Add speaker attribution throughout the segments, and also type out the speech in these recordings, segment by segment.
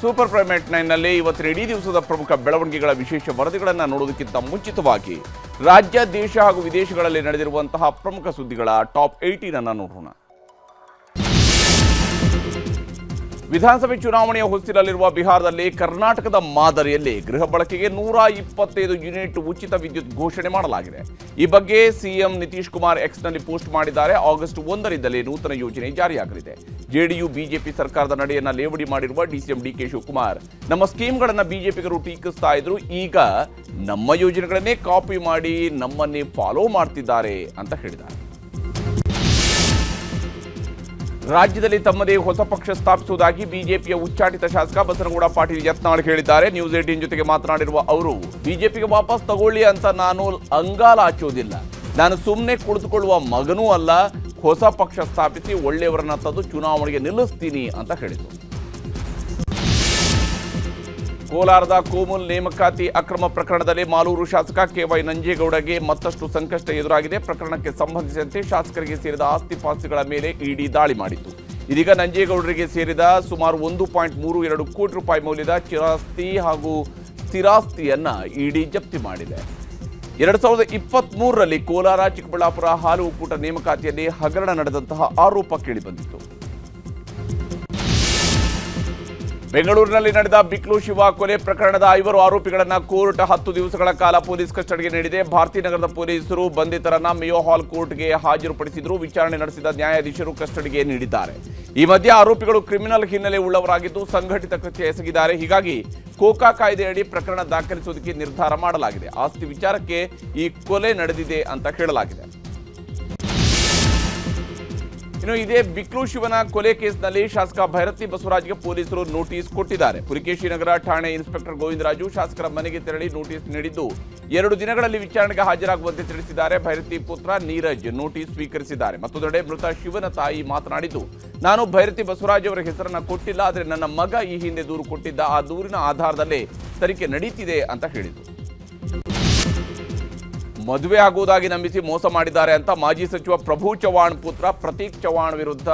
Speaker 1: Super primate ನೈನ್ನಲ್ಲಿ ಇವತ್ತಿನ ಇಡೀ ದಿವಸದ ಪ್ರಮುಖ ಬೆಳವಣಿಗೆಗಳ ವಿಶೇಷ ವರದಿಗಳನ್ನು ನೋಡೋದಕ್ಕಿಂತ ಮುಂಚಿತವಾಗಿ ರಾಜ್ಯ, ದೇಶ ಹಾಗೂ ವಿದೇಶಗಳಲ್ಲಿ ನಡೆದಿರುವಂತಹ ಪ್ರಮುಖ ಸುದ್ದಿಗಳ ಟಾಪ್ ಏಯ್ಟೀನ್ ಅನ್ನು ನೋಡೋಣ. ವಿಧಾನಸಭೆ ಚುನಾವಣೆಯ ಹೊಸ್ತಿರಲಿರುವ ಬಿಹಾರದಲ್ಲಿ ಕರ್ನಾಟಕದ ಮಾದರಿಯಲ್ಲಿ ಗೃಹ ಬಳಕೆಗೆ ನೂರ ಇಪ್ಪತ್ತೈದು ಯೂನಿಟ್ ಉಚಿತ ವಿದ್ಯುತ್ ಘೋಷಣೆ ಮಾಡಲಾಗಿದೆ. ಈ ಬಗ್ಗೆ ಸಿಎಂ ನಿತೀಶ್ ಕುಮಾರ್ ಎಕ್ಸ್ನಲ್ಲಿ ಪೋಸ್ಟ್ ಮಾಡಿದ್ದಾರೆ. ಆಗಸ್ಟ್ ಒಂದರಿಂದಲೇ ನೂತನ ಯೋಜನೆ ಜಾರಿಯಾಗಲಿದೆ. ಜೆಡಿಯು, ಬಿಜೆಪಿ ಸರ್ಕಾರದ ನಡೆಯನ್ನ ಲೇವಡಿ ಮಾಡಿರುವ ಡಿಸಿಎಂ ಡಿಕೆ ಶಿವಕುಮಾರ್. ನಮ್ಮ ಸ್ಕೀಮ್ಗಳನ್ನು ಬಿಜೆಪಿಗರು ಟೀಕಿಸ್ತಾ ಇದ್ರು. ಈಗ ನಮ್ಮ ಯೋಜನೆಗಳನ್ನೇ ಕಾಪಿ ಮಾಡಿ ನಮ್ಮನ್ನೇ ಫಾಲೋ ಮಾಡ್ತಿದ್ದಾರೆ ಅಂತ ಹೇಳಿದ್ದಾರೆ. ರಾಜ್ಯದಲ್ಲಿ ತಮ್ಮದೇ ಹೊಸ ಪಕ್ಷ ಸ್ಥಾಪಿಸುವುದಾಗಿ ಬಿಜೆಪಿಯ ಉಚ್ಚಾಟಿತ ಶಾಸಕ ಬಸನಗೌಡ ಪಾಟೀಲ್ ಯತ್ನಾಳ್ ಹೇಳಿದ್ದಾರೆ. ನ್ಯೂಸ್ ಏಟೀನ್ ಜೊತೆಗೆ ಮಾತನಾಡಿರುವ ಅವರು, ಬಿಜೆಪಿಗೆ ವಾಪಸ್ ತಗೊಳ್ಳಿ ಅಂತ ನಾನು ಅಂಗಾಲ ಹಾಚೋದಿಲ್ಲ ನಾನು ಸುಮ್ಮನೆ ಕುಳಿತುಕೊಳ್ಳುವ ಮಗನೂ ಅಲ್ಲ, ಹೊಸ ಪಕ್ಷ ಸ್ಥಾಪಿಸಿ ಒಳ್ಳೆಯವರನ್ನ ತಂದು ಚುನಾವಣೆಗೆ ನಿಲ್ಲಿಸ್ತೀನಿ ಅಂತ ಹೇಳಿದರು. ಕೋಲಾರದ ಕೋಮುಲ್ ನೇಮಕಾತಿ ಅಕ್ರಮ ಪ್ರಕರಣದಲ್ಲಿ ಮಾಲೂರು ಶಾಸಕ ಕೆವೈ ನಂಜೇಗೌಡಗೆ ಮತ್ತಷ್ಟು ಸಂಕಷ್ಟ ಎದುರಾಗಿದೆ. ಪ್ರಕರಣಕ್ಕೆ ಸಂಬಂಧಿಸಿದಂತೆ ಶಾಸಕರಿಗೆ ಸೇರಿದ ಆಸ್ತಿ ಪಾಸ್ತಿಗಳ ಮೇಲೆ ಇಡಿ ದಾಳಿ ಮಾಡಿತ್ತು. ಇದೀಗ ನಂಜೇಗೌಡರಿಗೆ ಸೇರಿದ ಸುಮಾರು ಒಂದು ಪಾಯಿಂಟ್ ಮೂರು ಎರಡು ಕೋಟಿ ರೂಪಾಯಿ ಮೌಲ್ಯದ ಚಿರಾಸ್ತಿ ಹಾಗೂ ಸ್ಥಿರಾಸ್ತಿಯನ್ನ ಇಡಿ ಜಪ್ತಿ ಮಾಡಿದೆ. ಎರಡು ಸಾವಿರದ ಇಪ್ಪತ್ತ್ ಮೂರರಲ್ಲಿ ಕೋಲಾರ ಚಿಕ್ಕಬಳ್ಳಾಪುರ ಹಾಲು ಒಕ್ಕೂಟ ನೇಮಕಾತಿಯಲ್ಲಿ ಹಗರಣ ನಡೆದಂತಹ ಆರೋಪ ಕೇಳಿಬಂದಿತ್ತು ಬೆಂಗಳೂರಿನಲ್ಲಿ ನಡೆದ ಬಿಕ್ಲು ಶಿವ ಕೊಲೆ ಪ್ರಕರಣದ ಐವರು ಆರೋಪಿಗಳನ್ನು ಕೋರ್ಟ್ ಹತ್ತು ದಿವಸಗಳ ಕಾಲ ಪೊಲೀಸ್ ಕಸ್ಟಡಿಗೆ ನೀಡಿದೆ. ಭಾರತೀನಗರದ ಪೊಲೀಸರು ಬಂಧಿತರನ್ನ ಮೇಯೋ ಹಾಲ್ ಕೋರ್ಟ್ಗೆ ಹಾಜರುಪಡಿಸಿದ್ರು. ವಿಚಾರಣೆ ನಡೆಸಿದ ನ್ಯಾಯಾಧೀಶರು ಕಸ್ಟಡಿಗೆ ನೀಡಿದ್ದಾರೆ. ಈ ಮಧ್ಯೆ ಆರೋಪಿಗಳು ಕ್ರಿಮಿನಲ್ ಹಿನ್ನೆಲೆ ಉಳ್ಳವರಾಗಿದ್ದು ಸಂಘಟಿತ ಕೃತ್ಯ ಎಸಗಿದ್ದಾರೆ. ಹೀಗಾಗಿ ಕೋಕಾ ಕಾಯ್ದೆಯಡಿ ಪ್ರಕರಣ ದಾಖಲಿಸುವುದಕ್ಕೆ ನಿರ್ಧಾರ ಮಾಡಲಾಗಿದೆ. ಆಸ್ತಿ ವಿಚಾರಕ್ಕೆ ಈ ಕೊಲೆ ನಡೆದಿದೆ ಅಂತ ಹೇಳಲಾಗಿದೆ ಇನ್ನು ಇದೇ ಬಿಕ್ಲು ಶಿವನ ಕೊಲೆ ಕೇಸ್ನಲ್ಲಿ ಶಾಸಕ ಭೈರತಿ ಬಸವರಾಜ್ಗೆ ಪೊಲೀಸರು ನೋಟಿಸ್ ಕೊಟ್ಟಿದ್ದಾರೆ. ಪುರಿಕೇಶಿ ನಗರ ಠಾಣೆ ಇನ್ಸ್ಪೆಕ್ಟರ್ ಗೋವಿಂದರಾಜು ಶಾಸಕರ ಮನೆಗೆ ತೆರಳಿ ನೋಟಿಸ್ ನೀಡಿದ್ದು. ಎರಡು ದಿನಗಳಲ್ಲಿ ವಿಚಾರಣೆಗೆ ಹಾಜರಾಗುವಂತೆ ತಿಳಿಸಿದ್ದಾರೆ ಭೈರತಿ ಪುತ್ರ ನೀರಜ್. ನೋಟಿಸ್ ಸ್ವೀಕರಿಸಿದ್ದಾರೆ. ಮತ್ತೊಂದೆಡೆ ಮೃತ ಶಿವನ ತಾಯಿ ಮಾತನಾಡಿದ್ದು, ನಾನು ಭೈರತಿ ಬಸವರಾಜ್ ಅವರ ಹೆಸರನ್ನ ಕೊಟ್ಟಿಲ್ಲ, ಆದರೆ ನನ್ನ ಮಗ ಈ ಹಿಂದೆ ದೂರು ಕೊಟ್ಟಿದ್ದ. ಆ ದೂರಿನ ಆಧಾರದಲ್ಲೇ ತನಿಖೆ ನಡೀತಿದೆ, ಅಂತ ಹೇಳಿದರು. ಮದುವೆ ಆಗುವುದಾಗಿ ನಂಬಿಸಿ ಮೋಸ ಮಾಡಿದ್ದಾರೆ ಅಂತ ಮಾಜಿ ಸಚಿವ ಪ್ರಭು ಚವ್ಹಾಣ್ ಪುತ್ರ ಪ್ರತೀಕ್ ಚವ್ಹಾಣ್ ವಿರುದ್ಧ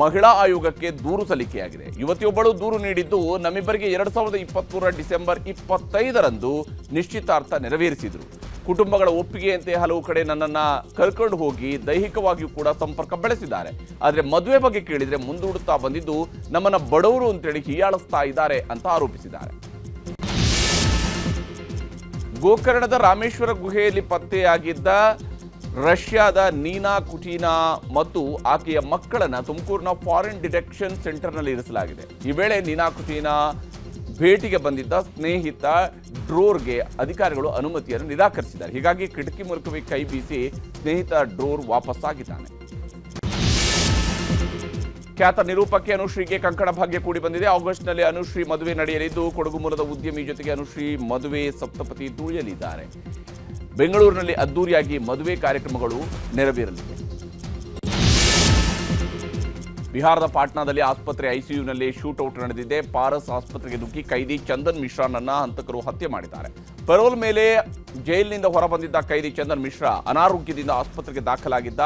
Speaker 1: ಮಹಿಳಾ ಆಯೋಗಕ್ಕೆ ದೂರು ಸಲ್ಲಿಕೆಯಾಗಿದೆ. ಯುವತಿಯೊಬ್ಬಳು ದೂರು ನೀಡಿದ್ದು ನಮ್ಮಿಬ್ಬರಿಗೆ ಎರಡು ಸಾವಿರದ ಇಪ್ಪತ್ತ್ಮೂರ ಡಿಸೆಂಬರ್ ಇಪ್ಪತ್ತೈದರಂದು ನಿಶ್ಚಿತಾರ್ಥ ನೆರವೇರಿಸಿದರು. ಕುಟುಂಬಗಳ ಒಪ್ಪಿಗೆಯಂತೆ ಹಲವು ಕಡೆ ನನ್ನನ್ನ ಕರ್ಕೊಂಡು ಹೋಗಿ ದೈಹಿಕವಾಗಿಯೂ ಕೂಡ ಸಂಪರ್ಕ ಬೆಳೆಸಿದ್ದಾರೆ. ಆದರೆ ಮದುವೆ ಬಗ್ಗೆ ಕೇಳಿದರೆ ಮುಂದೂಡುತ್ತಾ ಬಂದಿದ್ದು ನಮ್ಮನ್ನು ಬಡವರು ಅಂತೇಳಿ ಹೀಯಾಳಿಸ್ತಾ ಇದ್ದಾರೆ ಅಂತ ಆರೋಪಿಸಿದ್ದಾರೆ. ಗೋಕರ್ಣದ ರಾಮೇಶ್ವರ ಗುಹೆಯಲ್ಲಿ ಪತ್ತೆಯಾಗಿದ್ದ ರಷ್ಯಾದ ನೀನಾ ಕುಟೀನಾ ಮತ್ತು ಆಕೆಯ ಮಕ್ಕಳನ್ನು ತುಮಕೂರಿನ ಫಾರಿನ್ ಡಿಟೆಕ್ಷನ್ ಸೆಂಟರ್ನಲ್ಲಿ ಇರಿಸಲಾಗಿದೆ. ಈ ವೇಳೆ ನೀನಾ ಕುಟೀನಾ ಭೇಟಿಗೆ ಬಂದಿದ್ದ ಸ್ನೇಹಿತ ಡ್ರೋರ್ಗೆ ಅಧಿಕಾರಿಗಳು ಅನುಮತಿಯನ್ನು ನಿರಾಕರಿಸಿದ್ದಾರೆ. ಹೀಗಾಗಿ ಕಿಟಕಿ ಮೂಲಕವೇ ಕೈ ಬೀಸಿ ಸ್ನೇಹಿತ ಡ್ರೋರ್ ವಾಪಸ್ಸಾಗಿದ್ದಾನೆ. ಖ್ಯಾತ ನಿರೂಪಕಿ ಅನುಶ್ರೀಗೆ ಕಂಕಣ ಭಾಗ್ಯ ಕೂಡಿ ಬಂದಿದೆ. ಆಗಸ್ಟ್ನಲ್ಲಿ ಅನುಶ್ರೀ ಮದುವೆ ನಡೆಯಲಿದ್ದು, ಕೊಡಗು ಮೂಲದ ಉದ್ಯಮಿ ಜೊತೆಗೆ ಅನುಶ್ರೀ ಮದುವೆ ಸಪ್ತಪತಿ ತುಳಿಯಲಿದ್ದಾರೆ ಬೆಂಗಳೂರಿನಲ್ಲಿ ಅದ್ದೂರಿಯಾಗಿ ಮದುವೆ ಕಾರ್ಯಕ್ರಮಗಳು ನೆರವೇರಲಿವೆ. ಬಿಹಾರದ ಪಾಟ್ನಾದಲ್ಲಿ ಆಸ್ಪತ್ರೆ ಐಸಿಯುನಲ್ಲಿ ಶೂಟೌಟ್ ನಡೆದಿದೆ. ಪಾರಸ್ ಆಸ್ಪತ್ರೆಗೆ ನುಗ್ಗಿ ಕೈದಿ ಚಂದನ್ ಮಿಶ್ರಾನನ್ನ ಹಂತಕರು ಹತ್ಯೆ ಮಾಡಿದ್ದಾರೆ. ಪರೋಲ್ ಮೇಲೆ ಜೈಲಿನಿಂದ ಹೊರಬಂದಿದ್ದ ಕೈದಿ ಚಂದನ್ ಮಿಶ್ರಾ ಅನಾರೋಗ್ಯದಿಂದ ಆಸ್ಪತ್ರೆಗೆ ದಾಖಲಾಗಿದ್ದ.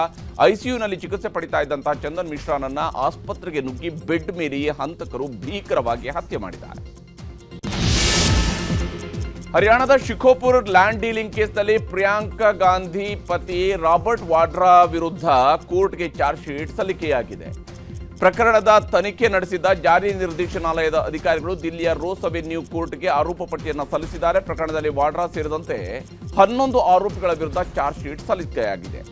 Speaker 1: ಐಸಿಯುನಲ್ಲಿ ಚಿಕಿತ್ಸೆ ಪಡಿತಾ ಇದ್ದಂತಹ ಚಂದನ್ ಮಿಶ್ರಾನನ್ನ ಆಸ್ಪತ್ರೆಗೆ ನುಗ್ಗಿ ಬೆಡ್ ಮೇಲೆಯೇ ಹಂತಕರು ಭೀಕರವಾಗಿ ಹತ್ಯೆ ಮಾಡಿದ್ದಾರೆ. ಹರಿಯಾಣದ ಶಿಖೋಪುರ್ ಲ್ಯಾಂಡ್ ಡೀಲಿಂಗ್ ಕೇಸ್ನಲ್ಲಿ ಪ್ರಿಯಾಂಕಾ ಗಾಂಧಿ ಪತಿ ರಾಬರ್ಟ್ ವಾಡ್ರಾ ವಿರುದ್ಧ ಕೋರ್ಟ್ಗೆ ಚಾರ್ಜ್ ಶೀಟ್ ಸಲ್ಲಿಕೆಯಾಗಿದೆ. ಪ್ರಕರಣದ ತನಿಖೆ ನಡೆಸಿದ್ದ ಜಾರಿ ನಿರ್ದೇಶನಾಲಯದ ಅಧಿಕಾರಿಗಳು ದಿಲ್ಲಿಯ ರೋಸ್ ಅವೆನ್ಯೂ ಕೋರ್ಟ್ಗೆ ಆರೋಪ ಪಟ್ಟಿಯನ್ನು ಸಲ್ಲಿಸಿದ್ದಾರೆ. ಪ್ರಕರಣದಲ್ಲಿ ವಾಡ್ರಾ ಸೇರಿದಂತೆ ಹನ್ನೊಂದು ಆರೋಪಿಗಳ ವಿರುದ್ಧ ಚಾರ್ಜ್ ಶೀಟ್ ಸಲ್ಲಿಕೆಯಾಗಿದೆ.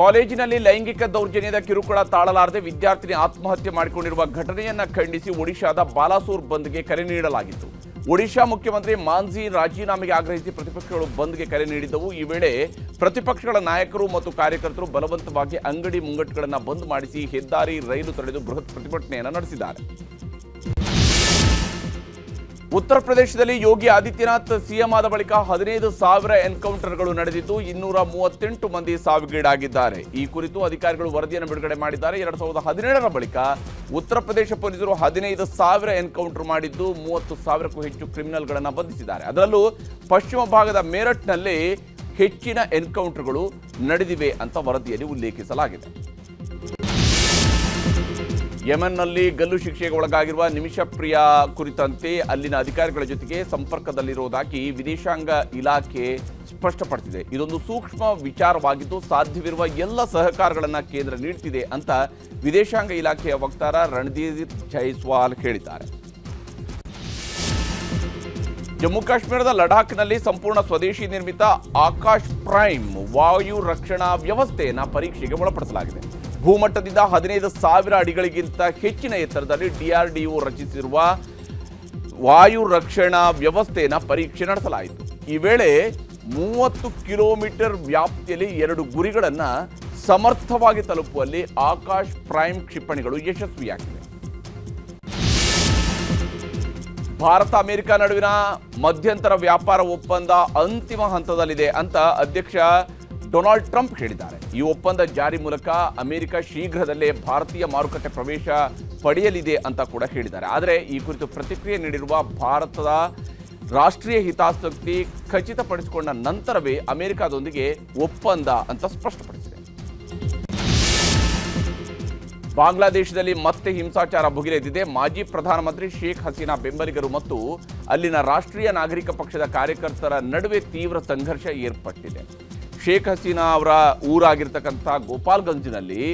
Speaker 1: ಕಾಲೇಜಿನಲ್ಲಿ ಲೈಂಗಿಕ ದೌರ್ಜನ್ಯದ ಕಿರುಕುಳ ತಾಳಲಾರದೆ ವಿದ್ಯಾರ್ಥಿನಿ ಆತ್ಮಹತ್ಯೆ ಮಾಡಿಕೊಂಡಿರುವ ಘಟನೆಯನ್ನು ಖಂಡಿಸಿ ಒಡಿಶಾದ ಬಾಲಾಸೂರ್ ಬಂದ್ಗೆ ಕರೆ ನೀಡಲಾಗಿತ್ತು. ಒಡಿಶಾ ಮುಖ್ಯಮಂತ್ರಿ ಮಾನ್ಜಿ ರಾಜೀನಾಮೆಗೆ ಆಗ್ರಹಿಸಿ ಪ್ರತಿಪಕ್ಷಗಳು ಬಂದ್ಗೆ ಕರೆ ನೀಡಿದ್ದವು. ಈ ವೇಳೆ ಪ್ರತಿಪಕ್ಷಗಳ ನಾಯಕರು ಮತ್ತು ಕಾರ್ಯಕರ್ತರು ಬಲವಂತವಾಗಿ ಅಂಗಡಿ ಮುಂಗಟ್ಟುಗಳನ್ನು ಬಂದ್ ಮಾಡಿಸಿ ಹೆದ್ದಾರಿ ರೈಲು ತಡೆದು ಬೃಹತ್ ಪ್ರತಿಭಟನೆಯನ್ನು ನಡೆಸಿದ್ದಾರೆ. ಉತ್ತರ ಪ್ರದೇಶದಲ್ಲಿ ಯೋಗಿ ಆದಿತ್ಯನಾಥ್ ಸಿಎಂ ಆದ ಬಳಿಕ ಹದಿನೈದು ಸಾವಿರ ಎನ್ಕೌಂಟರ್ಗಳು ನಡೆದಿದ್ದು ಇನ್ನೂರ ಮೂವತ್ತೆಂಟು ಮಂದಿ ಸಾವಿಗೀಡಾಗಿದ್ದಾರೆ. ಈ ಕುರಿತು ಅಧಿಕಾರಿಗಳು ವರದಿಯನ್ನು ಬಿಡುಗಡೆ ಮಾಡಿದ್ದಾರೆ. ಎರಡ್ ಸಾವಿರದ ಹದಿನೇಳರ ಬಳಿಕ ಉತ್ತರ ಪ್ರದೇಶ ಪೊಲೀಸರು ಹದಿನೈದು ಸಾವಿರ ಎನ್ಕೌಂಟರ್ ಮಾಡಿದ್ದು ಮೂವತ್ತು ಸಾವಿರಕ್ಕೂ ಹೆಚ್ಚು ಕ್ರಿಮಿನಲ್ಗಳನ್ನು ಬಂಧಿಸಿದ್ದಾರೆ. ಅದರಲ್ಲೂ ಪಶ್ಚಿಮ ಭಾಗದ ಮೇರಟ್ನಲ್ಲಿ ಹೆಚ್ಚಿನ ಎನ್ಕೌಂಟರ್ಗಳು ನಡೆದಿವೆ ಅಂತ ವರದಿಯಲ್ಲಿ ಉಲ್ಲೇಖಿಸಲಾಗಿದೆ. ಯೆಮೆನ್ನಲ್ಲಿ ಗಲ್ಲು ಶಿಕ್ಷೆಗೆ ಒಳಗಾಗಿರುವ ನಿಮಿಷ ಪ್ರಿಯಾ ಕುರಿತಂತೆ ಅಲ್ಲಿನ ಅಧಿಕಾರಿಗಳ ಜೊತೆಗೆ ಸಂಪರ್ಕದಲ್ಲಿರುವುದಾಗಿ ವಿದೇಶಾಂಗ ಇಲಾಖೆ ಸ್ಪಷ್ಟಪಡಿಸಿದೆ. ಇದೊಂದು ಸೂಕ್ಷ್ಮ ವಿಚಾರವಾಗಿದ್ದು ಸಾಧ್ಯವಿರುವ ಎಲ್ಲ ಸಹಕಾರಗಳನ್ನು ಕೇಂದ್ರ ನೀಡುತ್ತಿದೆ ಅಂತ ವಿದೇಶಾಂಗ ಇಲಾಖೆಯ ವಕ್ತಾರ ರಣದೀರ್ ಜೈಸ್ವಾಲ್ ಹೇಳಿದ್ದಾರೆ. ಜಮ್ಮು ಕಾಶ್ಮೀರದ ಲಡಾಖ್ನಲ್ಲಿ ಸಂಪೂರ್ಣ ಸ್ವದೇಶಿ ನಿರ್ಮಿತ ಆಕಾಶ್ ಪ್ರೈಮ್ ವಾಯು ರಕ್ಷಣಾ ವ್ಯವಸ್ಥೆಯನ್ನು ಪರೀಕ್ಷೆಗೆ ಒಳಪಡಿಸಲಾಗಿದೆ. ಭೂಮಟ್ಟದಿಂದ ಹದಿನೈದು ಸಾವಿರ ಅಡಿಗಳಿಗಿಂತ ಹೆಚ್ಚಿನ ಎತ್ತರದಲ್ಲಿ ಡಿಆರ್ಡಿಒ ರಚಿಸಿರುವ ವಾಯು ರಕ್ಷಣಾ ವ್ಯವಸ್ಥೆಯನ್ನು ಪರೀಕ್ಷೆ ನಡೆಸಲಾಯಿತು. ಈ ವೇಳೆ ಮೂವತ್ತು ಕಿಲೋಮೀಟರ್ ವ್ಯಾಪ್ತಿಯಲ್ಲಿ ಎರಡು ಗುರಿಗಳನ್ನು ಸಮರ್ಥವಾಗಿ ತಲುಪುವಲ್ಲಿ ಆಕಾಶ್ ಪ್ರೈಮ್ ಕ್ಷಿಪಣಿಗಳು ಯಶಸ್ವಿಯಾಗಿವೆ. ಭಾರತ ಅಮೆರಿಕ ನಡುವಿನ ಮಧ್ಯಂತರ ವ್ಯಾಪಾರ ಒಪ್ಪಂದ ಅಂತಿಮ ಹಂತದಲ್ಲಿದೆ ಅಂತ ಅಧ್ಯಕ್ಷ ಡೊನಾಲ್ಡ್ ಟ್ರಂಪ್ ಹೇಳಿದ್ದಾರೆ. ಈ ಒಪ್ಪಂದ ಜಾರಿ ಮೂಲಕ ಅಮೆರಿಕ ಶೀಘ್ರದಲ್ಲೇ ಭಾರತೀಯ ಮಾರುಕಟ್ಟೆ ಪ್ರವೇಶ ಪಡೆಯಲಿದೆ ಅಂತ ಕೂಡ ಹೇಳಿದ್ದಾರೆ. ಆದರೆ ಈ ಕುರಿತು ಪ್ರತಿಕ್ರಿಯೆ ನೀಡಿರುವ ಭಾರತದ ರಾಷ್ಟ್ರೀಯ ಹಿತಾಸಕ್ತಿ ಖಚಿತಪಡಿಸಿಕೊಂಡ ನಂತರವೇ ಅಮೆರಿಕದೊಂದಿಗೆ ಒಪ್ಪಂದ ಅಂತ ಸ್ಪಷ್ಟಪಡಿಸಿದೆ. ಬಾಂಗ್ಲಾದೇಶದಲ್ಲಿ ಮತ್ತೆ ಹಿಂಸಾಚಾರ ಭುಗಿಲೆದ್ದಿದೆ. ಮಾಜಿ ಪ್ರಧಾನಮಂತ್ರಿ ಶೇಖ್ ಹಸೀನಾ ಬೆಂಬಲಿಗರು ಮತ್ತು ಅಲ್ಲಿನ ರಾಷ್ಟ್ರೀಯ ನಾಗರಿಕ ಪಕ್ಷದ ಕಾರ್ಯಕರ್ತರ ನಡುವೆ ತೀವ್ರ ಸಂಘರ್ಷ ಏರ್ಪಟ್ಟಿದೆ. ಶೇಖ್ ಹಸೀನಾ ಅವರ ಊರಾಗಿರ್ತಕ್ಕಂಥ ಗೋಪಾಲ್ಗಂಜ್ನಲ್ಲಿ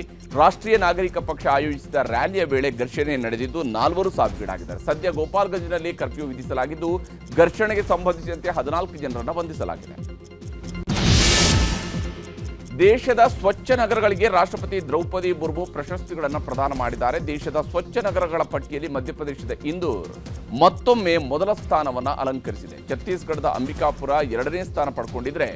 Speaker 1: ರಾಷ್ಟ್ರೀಯ ನಾಗರಿಕ ಪಕ್ಷ ಆಯೋಜಿಸಿದ ರ್ಯಾಲಿಯ ವೇಳೆ ಘರ್ಷಣೆ ನಡೆದಿದ್ದು ನಾಲ್ವರು ಸಾವಿಗೀಡಾಗಿದ್ದಾರೆ. ಸದ್ಯ ಗೋಪಾಲ್ಗಂಜ್ನಲ್ಲಿ ಕರ್ಫ್ಯೂ ವಿಧಿಸಲಾಗಿದ್ದು ಘರ್ಷಣೆಗೆ ಸಂಬಂಧಿಸಿದಂತೆ ಹದಿನಾಲ್ಕು ಜನರನ್ನು ಬಂಧಿಸಲಾಗಿದೆ. ದೇಶದ ಸ್ವಚ್ಛ ನಗರಗಳಿಗೆ ರಾಷ್ಟ್ರಪತಿ ದ್ರೌಪದಿ ಮುರ್ಮು ಪ್ರಶಸ್ತಿಗಳನ್ನು ಪ್ರದಾನ ಮಾಡಿದ್ದಾರೆ. ದೇಶದ ಸ್ವಚ್ಛ ನಗರಗಳ ಪಟ್ಟಿಯಲ್ಲಿ ಮಧ್ಯಪ್ರದೇಶದ ಇಂದೂರ್ ಮತ್ತೊಮ್ಮೆ ಮೊದಲ ಸ್ಥಾನವನ್ನು ಅಲಂಕರಿಸಿದೆ. ಛತ್ತೀಸ್ಗಢದ ಅಂಬಿಕಾಪುರ ಎರಡನೇ ಸ್ಥಾನ ಪಡ್ಕೊಂಡಿದ್ರೆ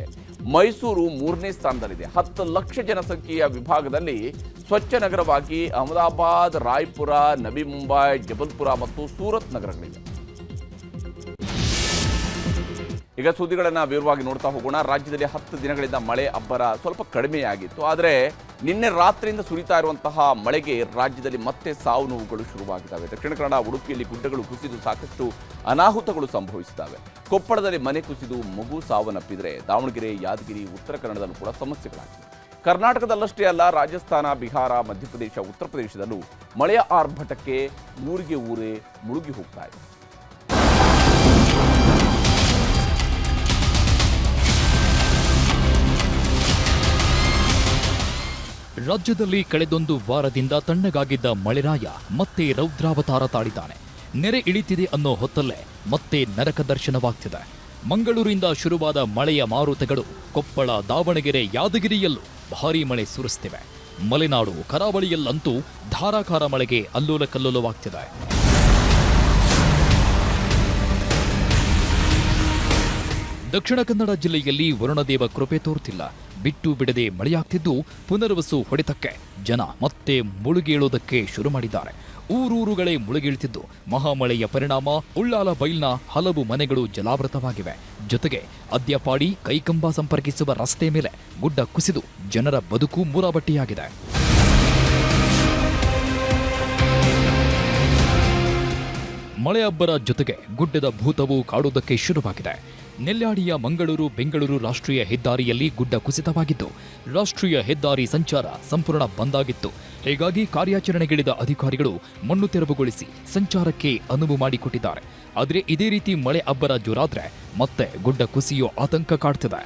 Speaker 1: ಮೈಸೂರು ಮೂರನೇ ಸ್ಥಾನದಲ್ಲಿದೆ. ಹತ್ತು ಲಕ್ಷ ಜನಸಂಖ್ಯೆಯ ವಿಭಾಗದಲ್ಲಿ ಸ್ವಚ್ಛ ನಗರವಾಗಿ ಅಹಮದಾಬಾದ್, ರಾಯ್ಪುರ, ನವಿ ಮುಂಬೈ, ಜಬಲ್ಪುರ ಮತ್ತು ಸೂರತ್ ನಗರಗಳಿವೆ. ಈಗ ಸುದ್ದಿಗಳನ್ನು ವಿವರವಾಗಿ ನೋಡ್ತಾ ಹೋಗೋಣ. ರಾಜ್ಯದಲ್ಲಿ ಹತ್ತು ದಿನಗಳಿಂದ ಮಳೆ ಅಬ್ಬರ ಸ್ವಲ್ಪ ಕಡಿಮೆಯಾಗಿತ್ತು. ಆದರೆ ನಿನ್ನೆ ರಾತ್ರಿಯಿಂದ ಸುರಿತಾ ಇರುವಂತಹ ಮಳೆಗೆ ರಾಜ್ಯದಲ್ಲಿ ಮತ್ತೆ ಸಾವು ನೋವುಗಳು ಶುರುವಾಗಿದ್ದಾವೆ. ದಕ್ಷಿಣ ಕನ್ನಡ, ಉಡುಪಿಯಲ್ಲಿ ಗುಡ್ಡಗಳು ಕುಸಿದು ಸಾಕಷ್ಟು ಅನಾಹುತಗಳು ಸಂಭವಿಸಿದ್ದಾವೆ. ಕೊಪ್ಪಳದಲ್ಲಿ ಮನೆ ಕುಸಿದು ಮಗು ಸಾವನ್ನಪ್ಪಿದರೆ ದಾವಣಗೆರೆ, ಯಾದಗಿರಿ, ಉತ್ತರ ಕನ್ನಡದಲ್ಲೂ ಕೂಡ ಸಮಸ್ಯೆಗಳಾಗಿವೆ. ಕರ್ನಾಟಕದಲ್ಲಷ್ಟೇ ಅಲ್ಲ, ರಾಜಸ್ಥಾನ, ಬಿಹಾರ, ಮಧ್ಯಪ್ರದೇಶ, ಉತ್ತರ ಪ್ರದೇಶದಲ್ಲೂ ಮಳೆಯ ಆರ್ಭಟಕ್ಕೆ ಊರಿಗೆ ಊರೇ ಮುಳುಗಿ ಹೋಗ್ತಾ ಇದೆ.
Speaker 2: ರಾಜ್ಯದಲ್ಲಿ ಕಳೆದೊಂದು ವಾರದಿಂದ ತಣ್ಣಗಾಗಿದ್ದ ಮಳೆರಾಯ ಮತ್ತೆ ರೌದ್ರಾವತಾರ ತಾಳಿದ್ದಾನೆ. ನೆರೆ ಇಳಿತಿದೆ ಅನ್ನೋ ಹೊತ್ತಲ್ಲೇ ಮತ್ತೆ ನರಕ ದರ್ಶನವಾಗ್ತಿದೆ. ಮಂಗಳೂರಿಂದ ಶುರುವಾದ ಮಳೆಯ ಮಾರುತಗಳು ಕೊಪ್ಪಳ, ದಾವಣಗೆರೆ, ಯಾದಗಿರಿಯಲ್ಲೂ ಭಾರೀ ಮಳೆ ಸುರಿಸ್ತಿವೆ. ಮಲೆನಾಡು, ಕರಾವಳಿಯಲ್ಲಂತೂ ಧಾರಾಕಾರ ಮಳೆಗೆ ಅಲ್ಲೋಲ ದಕ್ಷಿಣ ಕನ್ನಡ ಜಿಲ್ಲೆಯಲ್ಲಿ ವರುಣದೇವ ಕೃಪೆ ತೋರುತ್ತಿಲ್ಲ. ಬಿಟ್ಟು ಬಿಡದೆ ಮಳೆಯಾಗ್ತಿದ್ದು ಪುನರ್ವಸು ಹೊಡೆತಕ್ಕೆ. ಜನ ಮತ್ತೆ ಮುಳುಗೇಳೋದಕ್ಕೆ ಶುರು ಮಾಡಿದ್ದಾರೆ. ಊರೂರುಗಳೇ ಮುಳುಗೀಳ್ತಿದ್ದು. ಮಹಾಮಳೆಯ ಪರಿಣಾಮ, ಉಳ್ಳಾಲ ಬೈಲ್ನ ಹಲವು ಮನೆಗಳು ಜಲಾವೃತವಾಗಿವೆ. ಜೊತೆಗೆ ಅದ್ಯಪಾಡಿ ಕೈಕಂಬ ಸಂಪರ್ಕಿಸುವ ರಸ್ತೆ ಮೇಲೆ ಗುಡ್ಡ ಕುಸಿದು ಜನರ ಬದುಕು ಮೂರಾಬಟ್ಟಿಯಾಗಿದೆ. ಮಳೆ ಅಬ್ಬರ ಜೊತೆಗೆ ಗುಡ್ಡದ ಭೂತವು ಕಾಡುವುದಕ್ಕೆ ಶುರುವಾಗಿದೆ. ನೆಲ್ಯಾಡಿಯ ಮಂಗಳೂರು, ಬೆಂಗಳೂರು ರಾಷ್ಟ್ರೀಯ ಹೆದ್ದಾರಿಯಲ್ಲಿ ಗುಡ್ಡ ಕುಸಿತವಾಗಿದ್ದು ರಾಷ್ಟ್ರೀಯ ಹೆದ್ದಾರಿ ಸಂಚಾರ ಸಂಪೂರ್ಣ ಬಂದಾಗಿತ್ತು ಹೀಗಾಗಿ ಕಾರ್ಯಾಚರಣೆಗಿಳಿದ ಅಧಿಕಾರಿಗಳು ಮಣ್ಣು ತೆರವುಗೊಳಿಸಿ ಸಂಚಾರಕ್ಕೆ ಅನುವು ಮಾಡಿಕೊಟ್ಟಿದ್ದಾರೆ. ಆದರೆ ಇದೇ ರೀತಿ ಮಳೆ ಅಬ್ಬರ ಜೋರಾದ್ರೆ ಮತ್ತೆ ಗುಡ್ಡ ಕುಸಿಯೋ ಆತಂಕ ಕಾಡ್ತಿದೆ.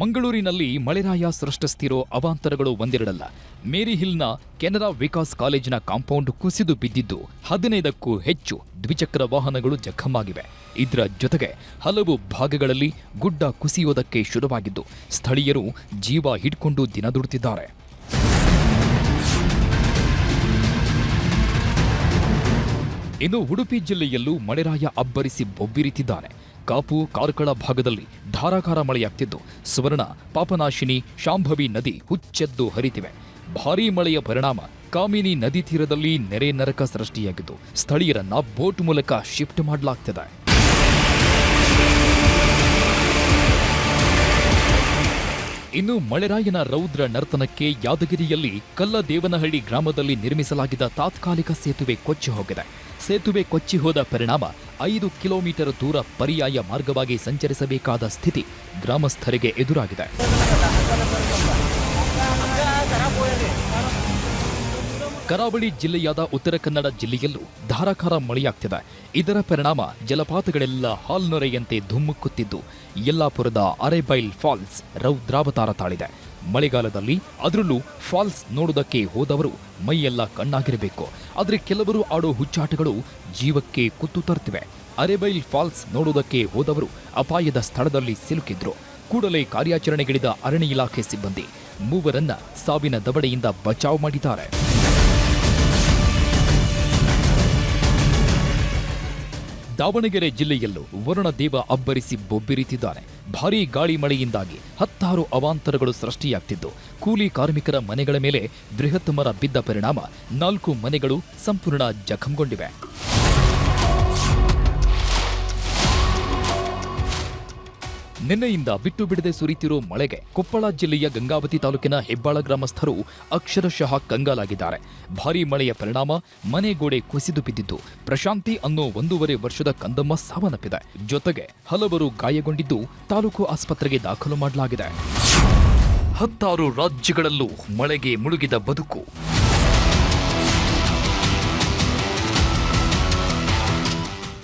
Speaker 2: ಮಂಗಳೂರಿನಲ್ಲಿ ಮಳೆರಾಯ ಸೃಷ್ಟಿಸ್ತಿರೋ ಅವಾಂತರಗಳು ಒಂದೆರಡಲ್ಲ. ಮೇರಿ ಹಿಲ್ನ ಕೆನರಾ ವಿಕಾಸ್ ಕಾಲೇಜಿನ ಕಾಂಪೌಂಡ್ ಕುಸಿದು ಬಿದ್ದಿದ್ದು ಹದಿನೈದಕ್ಕೂ ಹೆಚ್ಚು ದ್ವಿಚಕ್ರ ವಾಹನಗಳು ಜಖಮ್ಮಾಗಿವೆ ಇದರ ಜೊತೆಗೆ ಹಲವು ಭಾಗಗಳಲ್ಲಿ ಗುಡ್ಡ ಕುಸಿಯೋದಕ್ಕೆ ಶುರುವಾಗಿದ್ದು ಸ್ಥಳೀಯರು ಜೀವ ಹಿಡ್ಕೊಂಡು ದಿನ ದುಡುತ್ತಿದ್ದಾರೆ ಇನ್ನು ಉಡುಪಿ ಜಿಲ್ಲೆಯಲ್ಲೂ ಮಳೆರಾಯ ಅಬ್ಬರಿಸಿ ಬೊಬ್ಬಿರಿತಿದ್ದಾನೆ. ಕಾಪು, ಕಾರ್ಕಳ ಭಾಗದಲ್ಲಿ ಧಾರಾಕಾರ ಮಳೆಯಾಗ್ತಿದ್ದು. ಸುವರ್ಣ, ಪಾಪನಾಶಿನಿ, ಶಾಂಭವಿ ನದಿ ಹುಚ್ಚೆದ್ದು ಹರಿತಿವೆ. ಭಾರೀ ಮಳೆಯ ಪರಿಣಾಮ ಕಾಮಿನಿ ನದಿ ತೀರದಲ್ಲಿ ನೆರೆ ನರಕ ಸೃಷ್ಟಿಯಾಗಿದ್ದು, ಸ್ಥಳೀಯರನ್ನ ಬೋಟ್ ಮೂಲಕ ಶಿಫ್ಟ್ ಮಾಡಲಾಗ್ತಿದೆ. ಇನ್ನು ಮಳೆರಾಯನ ರೌದ್ರ ನರ್ತನಕ್ಕೆ ಯಾದಗಿರಿಯಲ್ಲಿ ಕಲ್ಲದೇವನಹಳ್ಳಿ ಗ್ರಾಮದಲ್ಲಿ ನಿರ್ಮಿಸಲಾಗಿದ್ದ ತಾತ್ಕಾಲಿಕ ಸೇತುವೆ ಕೊಚ್ಚಿ ಹೋಗಿದೆ. ಸೇತುವೆ ಕೊಚ್ಚಿ ಹೋದ ಪರಿಣಾಮ ಐದು ಕಿಲೋಮೀಟರ್ ದೂರ ಪರ್ಯಾಯ ಮಾರ್ಗವಾಗಿ ಸಂಚರಿಸಬೇಕಾದ ಸ್ಥಿತಿ ಗ್ರಾಮಸ್ಥರಿಗೆ ಎದುರಾಗಿದೆ. ಕರಾವಳಿ ಜಿಲ್ಲೆಯಾದ ಉತ್ತರ ಕನ್ನಡ ಜಿಲ್ಲೆಯಲ್ಲೂ ಧಾರಾಕಾರ ಮಳೆಯಾಗ್ತಿದೆ. ಇದರ ಪರಿಣಾಮ ಜಲಪಾತಗಳೆಲ್ಲ ಹಾಲ್ನೊರೆಯಂತೆ ಧುಮ್ಮುಕ್ಕುತ್ತಿದ್ದು ಯಲ್ಲಾಪುರದ ಅರೆಬೈಲ್ ಫಾಲ್ಸ್ ರೌದ್ರಾವತಾರ ತಾಳಿದೆ. ಮಳೆಗಾಲದಲ್ಲಿ ಅದರಲ್ಲೂ ಫಾಲ್ಸ್ ನೋಡೋದಕ್ಕೆ ಹೋದವರು ಮೈಯೆಲ್ಲ ಕಣ್ಣಾಗಿರಬೇಕು. ಆದರೆ ಕೆಲವರು ಆಡೋ ಹುಚ್ಚಾಟಗಳು ಜೀವಕ್ಕೆ ಕುತ್ತು ತರ್ತಿವೆ ಅರೆಬೈಲ್ ಫಾಲ್ಸ್ ನೋಡೋದಕ್ಕೆ ಹೋದವರು ಅಪಾಯದ ಸ್ಥಳದಲ್ಲಿ ಸಿಲುಕಿದ್ರು. ಕೂಡಲೇ ಕಾರ್ಯಾಚರಣೆಗಿಳಿದ ಅರಣ್ಯ ಇಲಾಖೆ ಸಿಬ್ಬಂದಿ ಮೂವರನ್ನ ಸಾವಿನ ದವಡೆಯಿಂದ ಬಚಾವ್ ಮಾಡಿದ್ದಾರೆ. ದಾವಣಗೆರೆ ಜಿಲ್ಲೆಯಲ್ಲೂ ವರುಣದೇವ ಅಬ್ಬರಿಸಿ ಬೊಬ್ಬಿರಿತಿದ್ದಾನೆ. ಭಾರೀ ಗಾಳಿ ಮಳೆಯಿಂದಾಗಿ ಹತ್ತಾರು ಅವಾಂತರಗಳು ಸೃಷ್ಟಿಯಾಗ್ತಿದ್ದು. ಕೂಲಿ ಕಾರ್ಮಿಕರ ಮನೆಗಳ ಮೇಲೆ ಬೃಹತ್ ಮರ ಬಿದ್ದ ಪರಿಣಾಮ ನಾಲ್ಕು ಮನೆಗಳು ಸಂಪೂರ್ಣ ಜಖಂಗೊಂಡಿವೆ. ನಿನ್ನೆಯಿಂದ ಬಿಟ್ಟು ಬಿಡದೆ ಸುರಿತಿರೋ ಮಳೆಗೆ ಕೊಪ್ಪಳ ಜಿಲ್ಲೆಯ ಗಂಗಾವತಿ ತಾಲೂಕಿನ ಹೆಬ್ಬಾಳ ಗ್ರಾಮಸ್ಥರು ಅಕ್ಷರಶಃ ಕಂಗಾಲಾಗಿದ್ದಾರೆ. ಭಾರೀ ಮಳೆಯ ಪರಿಣಾಮ ಮನೆ ಗೋಡೆ ಕುಸಿದು ಬಿದ್ದಿದ್ದು, ಪ್ರಶಾಂತಿ ಅನ್ನೋ ಒಂದೂವರೆ ವರ್ಷದ ಕಂದಮ್ಮ ಸಾವನ್ನಪ್ಪಿದೆ. ಜೊತೆಗೆ ಹಲವರು ಗಾಯಗೊಂಡಿದ್ದು ತಾಲೂಕು ಆಸ್ಪತ್ರೆಗೆ ದಾಖಲು ಮಾಡಲಾಗಿದೆ. ಹತ್ತಾರು ರಾಜ್ಯಗಳಲ್ಲೂ ಮಳೆಗೆ ಮುಳುಗಿದ ಬದುಕು.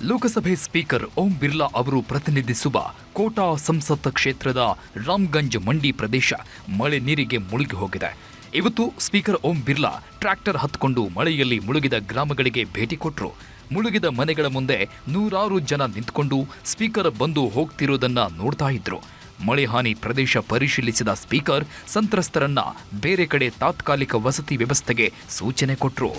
Speaker 2: ಲೋಕಸಭೆ ಸ್ಪೀಕರ್ ಓಂ ಬಿರ್ಲಾ ಅವರು ಪ್ರತಿನಿಧಿಸುವ ಕೋಟಾ ಸಂಸತ್ ಕ್ಷೇತ್ರದ ರಾಮ್ಗಂಜ್ ಮಂಡಿ ಪ್ರದೇಶ ಮಳೆ ನೀರಿಗೆ ಮುಳುಗಿ ಹೋಗಿದೆ. ಇವತ್ತು ಸ್ಪೀಕರ್ ಓಂ ಬಿರ್ಲಾ ಟ್ರ್ಯಾಕ್ಟರ್ ಹತ್ಕೊಂಡು ಮಳೆಯಲ್ಲಿ ಮುಳುಗಿದ ಗ್ರಾಮಗಳಿಗೆ ಭೇಟಿ ಕೊಟ್ಟರು ಮುಳುಗಿದ ಮನೆಗಳ ಮುಂದೆ ನೂರಾರು ಜನ ನಿಂತ್ಕೊಂಡು ಸ್ಪೀಕರ್ ಬಂದು ಹೋಗ್ತಿರೋದನ್ನ ನೋಡ್ತಾ ಇದ್ರು. ಮಳೆ ಹಾನಿ ಪ್ರದೇಶ ಪರಿಶೀಲಿಸಿದ ಸ್ಪೀಕರ್ ಸಂತ್ರಸ್ತರನ್ನ ಬೇರೆ ಕಡೆ ತಾತ್ಕಾಲಿಕ ವಸತಿ ವ್ಯವಸ್ಥೆಗೆ ಸೂಚನೆ ಕೊಟ್ಟರು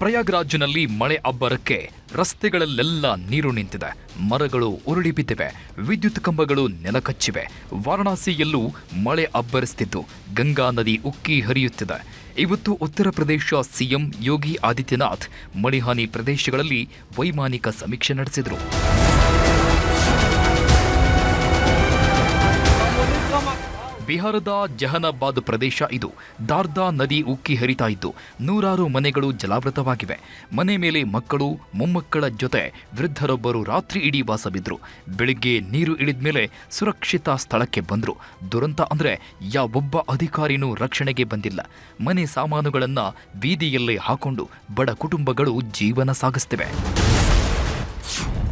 Speaker 2: ಪ್ರಯಾಗ್ರಾಜ್ನಲ್ಲಿ ಮಳೆ ಅಬ್ಬರಕ್ಕೆ ರಸ್ತೆಗಳಲ್ಲೆಲ್ಲ ನೀರು ನಿಂತಿದೆ. ಮರಗಳು ಉರುಳಿ ಬಿದ್ದಿವೆ. ವಿದ್ಯುತ್ ಕಂಬಗಳು ನೆಲಕಚ್ಚಿವೆ. ವಾರಣಾಸಿಯಲ್ಲೂ ಮಳೆ ಅಬ್ಬರಿಸ್ತಿದ್ದು. ಗಂಗಾ ನದಿ ಉಕ್ಕಿ ಹರಿಯುತ್ತಿದೆ. ಇವತ್ತು ಉತ್ತರ ಪ್ರದೇಶ ಸಿಎಂ ಯೋಗಿ ಆದಿತ್ಯನಾಥ್ ಮಳೆಹಾನಿ ಪ್ರದೇಶಗಳಲ್ಲಿ ವೈಮಾನಿಕ ಸಮೀಕ್ಷೆ ನಡೆಸಿದರು. ಬಿಹಾರದ ಜಹನಾಬಾದ್ ಪ್ರದೇಶ ಇದು. ದಾರ್ದಾ ನದಿ ಉಕ್ಕಿ ಹರಿತಾ ಇದ್ದು, ನೂರಾರು ಮನೆಗಳು ಜಲಾವೃತವಾಗಿವೆ. ಮನೆ ಮೇಲೆ ಮಕ್ಕಳು, ಮೊಮ್ಮಕ್ಕಳ ಜೊತೆ ವೃದ್ಧರೊಬ್ಬರು ರಾತ್ರಿ ಇಡೀ ವಾಸ ಬಿದ್ರು. ಬೆಳಿಗ್ಗೆ ನೀರು ಇಳಿದ್ಮೇಲೆ ಸುರಕ್ಷಿತ ಸ್ಥಳಕ್ಕೆ ಬಂದರು. ದುರಂತ ಅಂದರೆ ಯಾವೊಬ್ಬ ಅಧಿಕಾರಿನೂ ರಕ್ಷಣೆಗೆ ಬಂದಿಲ್ಲ. ಮನೆ ಸಾಮಾನುಗಳನ್ನು ಬೀದಿಯಲ್ಲೇ ಹಾಕೊಂಡು ಬಡ ಕುಟುಂಬಗಳು ಜೀವನ ಸಾಗಿಸ್ತಿವೆ.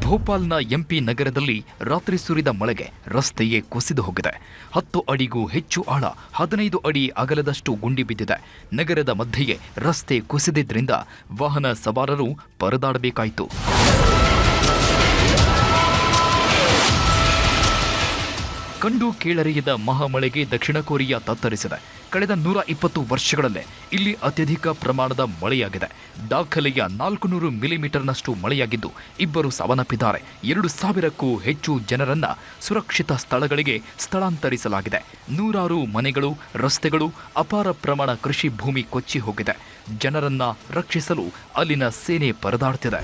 Speaker 2: ಭೋಪಾಲ್ನ ಎಂಪಿ ನಗರದಲ್ಲಿ ರಾತ್ರಿ ಸುರಿದ ಮಳೆಗೆ ರಸ್ತೆಯೇ ಕುಸಿದು ಹೋಗಿದೆ. ಹತ್ತು ಅಡಿಗೂ ಹೆಚ್ಚು ಆಳ, ಹದಿನೈದು ಅಡಿ ಅಗಲದಷ್ಟು ಗುಂಡಿ ಬಿದ್ದಿದೆ. ನಗರದ ಮಧ್ಯೆಯೇ ರಸ್ತೆ ಕುಸಿದಿದ್ದರಿಂದ ವಾಹನ ಸವಾರರು ಪರದಾಡಬೇಕಾಯಿತು. ಕಂಡು ಕೇಳರಿಯದ ಮಹಾಮಳೆಗೆ ದಕ್ಷಿಣ ಕೊರಿಯಾ ತತ್ತರಿಸಿದೆ. ಕಳೆದ ನೂರ ಇಪ್ಪತ್ತು ವರ್ಷಗಳಲ್ಲೇ ಇಲ್ಲಿ ಅತ್ಯಧಿಕ ಪ್ರಮಾಣದ ಮಳೆಯಾಗಿದೆ. ದಾಖಲೆಯ ನಾಲ್ಕು ನೂರು ಮಿಲಿಮೀಟರ್ನಷ್ಟು ಮಳೆಯಾಗಿದ್ದು, ಇಬ್ಬರು ಸಾವನ್ನಪ್ಪಿದ್ದಾರೆ. ಎರಡು ಸಾವಿರಕ್ಕೂ ಹೆಚ್ಚು ಜನರನ್ನ ಸುರಕ್ಷಿತ ಸ್ಥಳಗಳಿಗೆ ಸ್ಥಳಾಂತರಿಸಲಾಗಿದೆ. ನೂರಾರು ಮನೆಗಳು, ರಸ್ತೆಗಳು, ಅಪಾರ ಪ್ರಮಾಣ ಕೃಷಿ ಭೂಮಿ ಕೊಚ್ಚಿ ಹೋಗಿದೆ. ಜನರನ್ನ ರಕ್ಷಿಸಲು ಅಲ್ಲಿನ ಸೇನೆ ಪರದಾಡ್ತಿದೆ.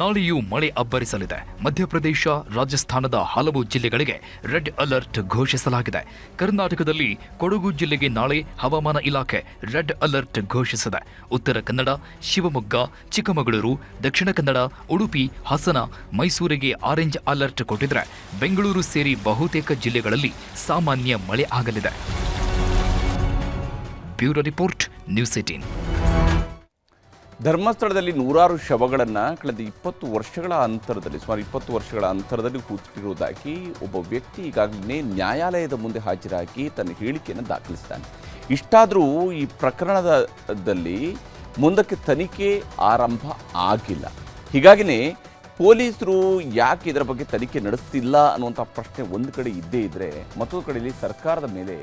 Speaker 2: ನಾಳೆಯೂ ಮಳೆ ಅಬ್ಬರಿಸಲಿದೆ. ಮಧ್ಯಪ್ರದೇಶ, ರಾಜಸ್ಥಾನದ ಹಲವು ಜಿಲ್ಲೆಗಳಿಗೆ ರೆಡ್ ಅಲರ್ಟ್ ಘೋಷಿಸಲಾಗಿದೆ. ಕರ್ನಾಟಕದಲ್ಲಿ ಕೊಡಗು ಜಿಲ್ಲೆಗೆ ನಾಳೆ ಹವಾಮಾನ ಇಲಾಖೆ ರೆಡ್ ಅಲರ್ಟ್ ಘೋಷಿಸಿದೆ. ಉತ್ತರ ಕನ್ನಡ, ಶಿವಮೊಗ್ಗ, ಚಿಕ್ಕಮಗಳೂರು, ದಕ್ಷಿಣ ಕನ್ನಡ, ಉಡುಪಿ, ಹಾಸನ, ಮೈಸೂರಿಗೆ ಆರೆಂಜ್ ಅಲರ್ಟ್ ಕೊಟ್ಟಿದ್ರೆ ಬೆಂಗಳೂರು ಸೇರಿ ಬಹುತೇಕ ಜಿಲ್ಲೆಗಳಲ್ಲಿ ಸಾಮಾನ್ಯ ಮಳೆ ಆಗಲಿದೆ. Bureau report, news eighteen.
Speaker 1: ಧರ್ಮಸ್ಥಳದಲ್ಲಿ ನೂರಾರು ಶವಗಳನ್ನು ಕಳೆದ ಇಪ್ಪತ್ತು ವರ್ಷಗಳ ಅಂತರದಲ್ಲಿ, ಸುಮಾರು ಇಪ್ಪತ್ತು ವರ್ಷಗಳ ಅಂತರದಲ್ಲಿ ಕೂತಿರುವುದಾಗಿ ಒಬ್ಬ ವ್ಯಕ್ತಿ ಈಗಾಗಲೇ ನ್ಯಾಯಾಲಯದ ಮುಂದೆ ಹಾಜರಾಗಿ ತನ್ನ ಹೇಳಿಕೆಯನ್ನು ದಾಖಲಿಸಿದ್ದಾನೆ. ಇಷ್ಟಾದರೂ ಈ ಪ್ರಕರಣದಲ್ಲಿ ಮುಂದಕ್ಕೆ ತನಿಖೆ ಆರಂಭ ಆಗಿಲ್ಲ. ಹೀಗಾಗಿನೇ ಪೊಲೀಸರು ಯಾಕೆ ಇದರ ಬಗ್ಗೆ ತನಿಖೆ ನಡೆಸ್ತಿಲ್ಲ ಅನ್ನುವಂಥ ಪ್ರಶ್ನೆ ಒಂದು ಕಡೆ ಇದ್ದೇ ಇದ್ದರೆ ಮತ್ತೊಂದು ಕಡೆಯಲ್ಲಿ ಸರ್ಕಾರದ ಮೇಲೆ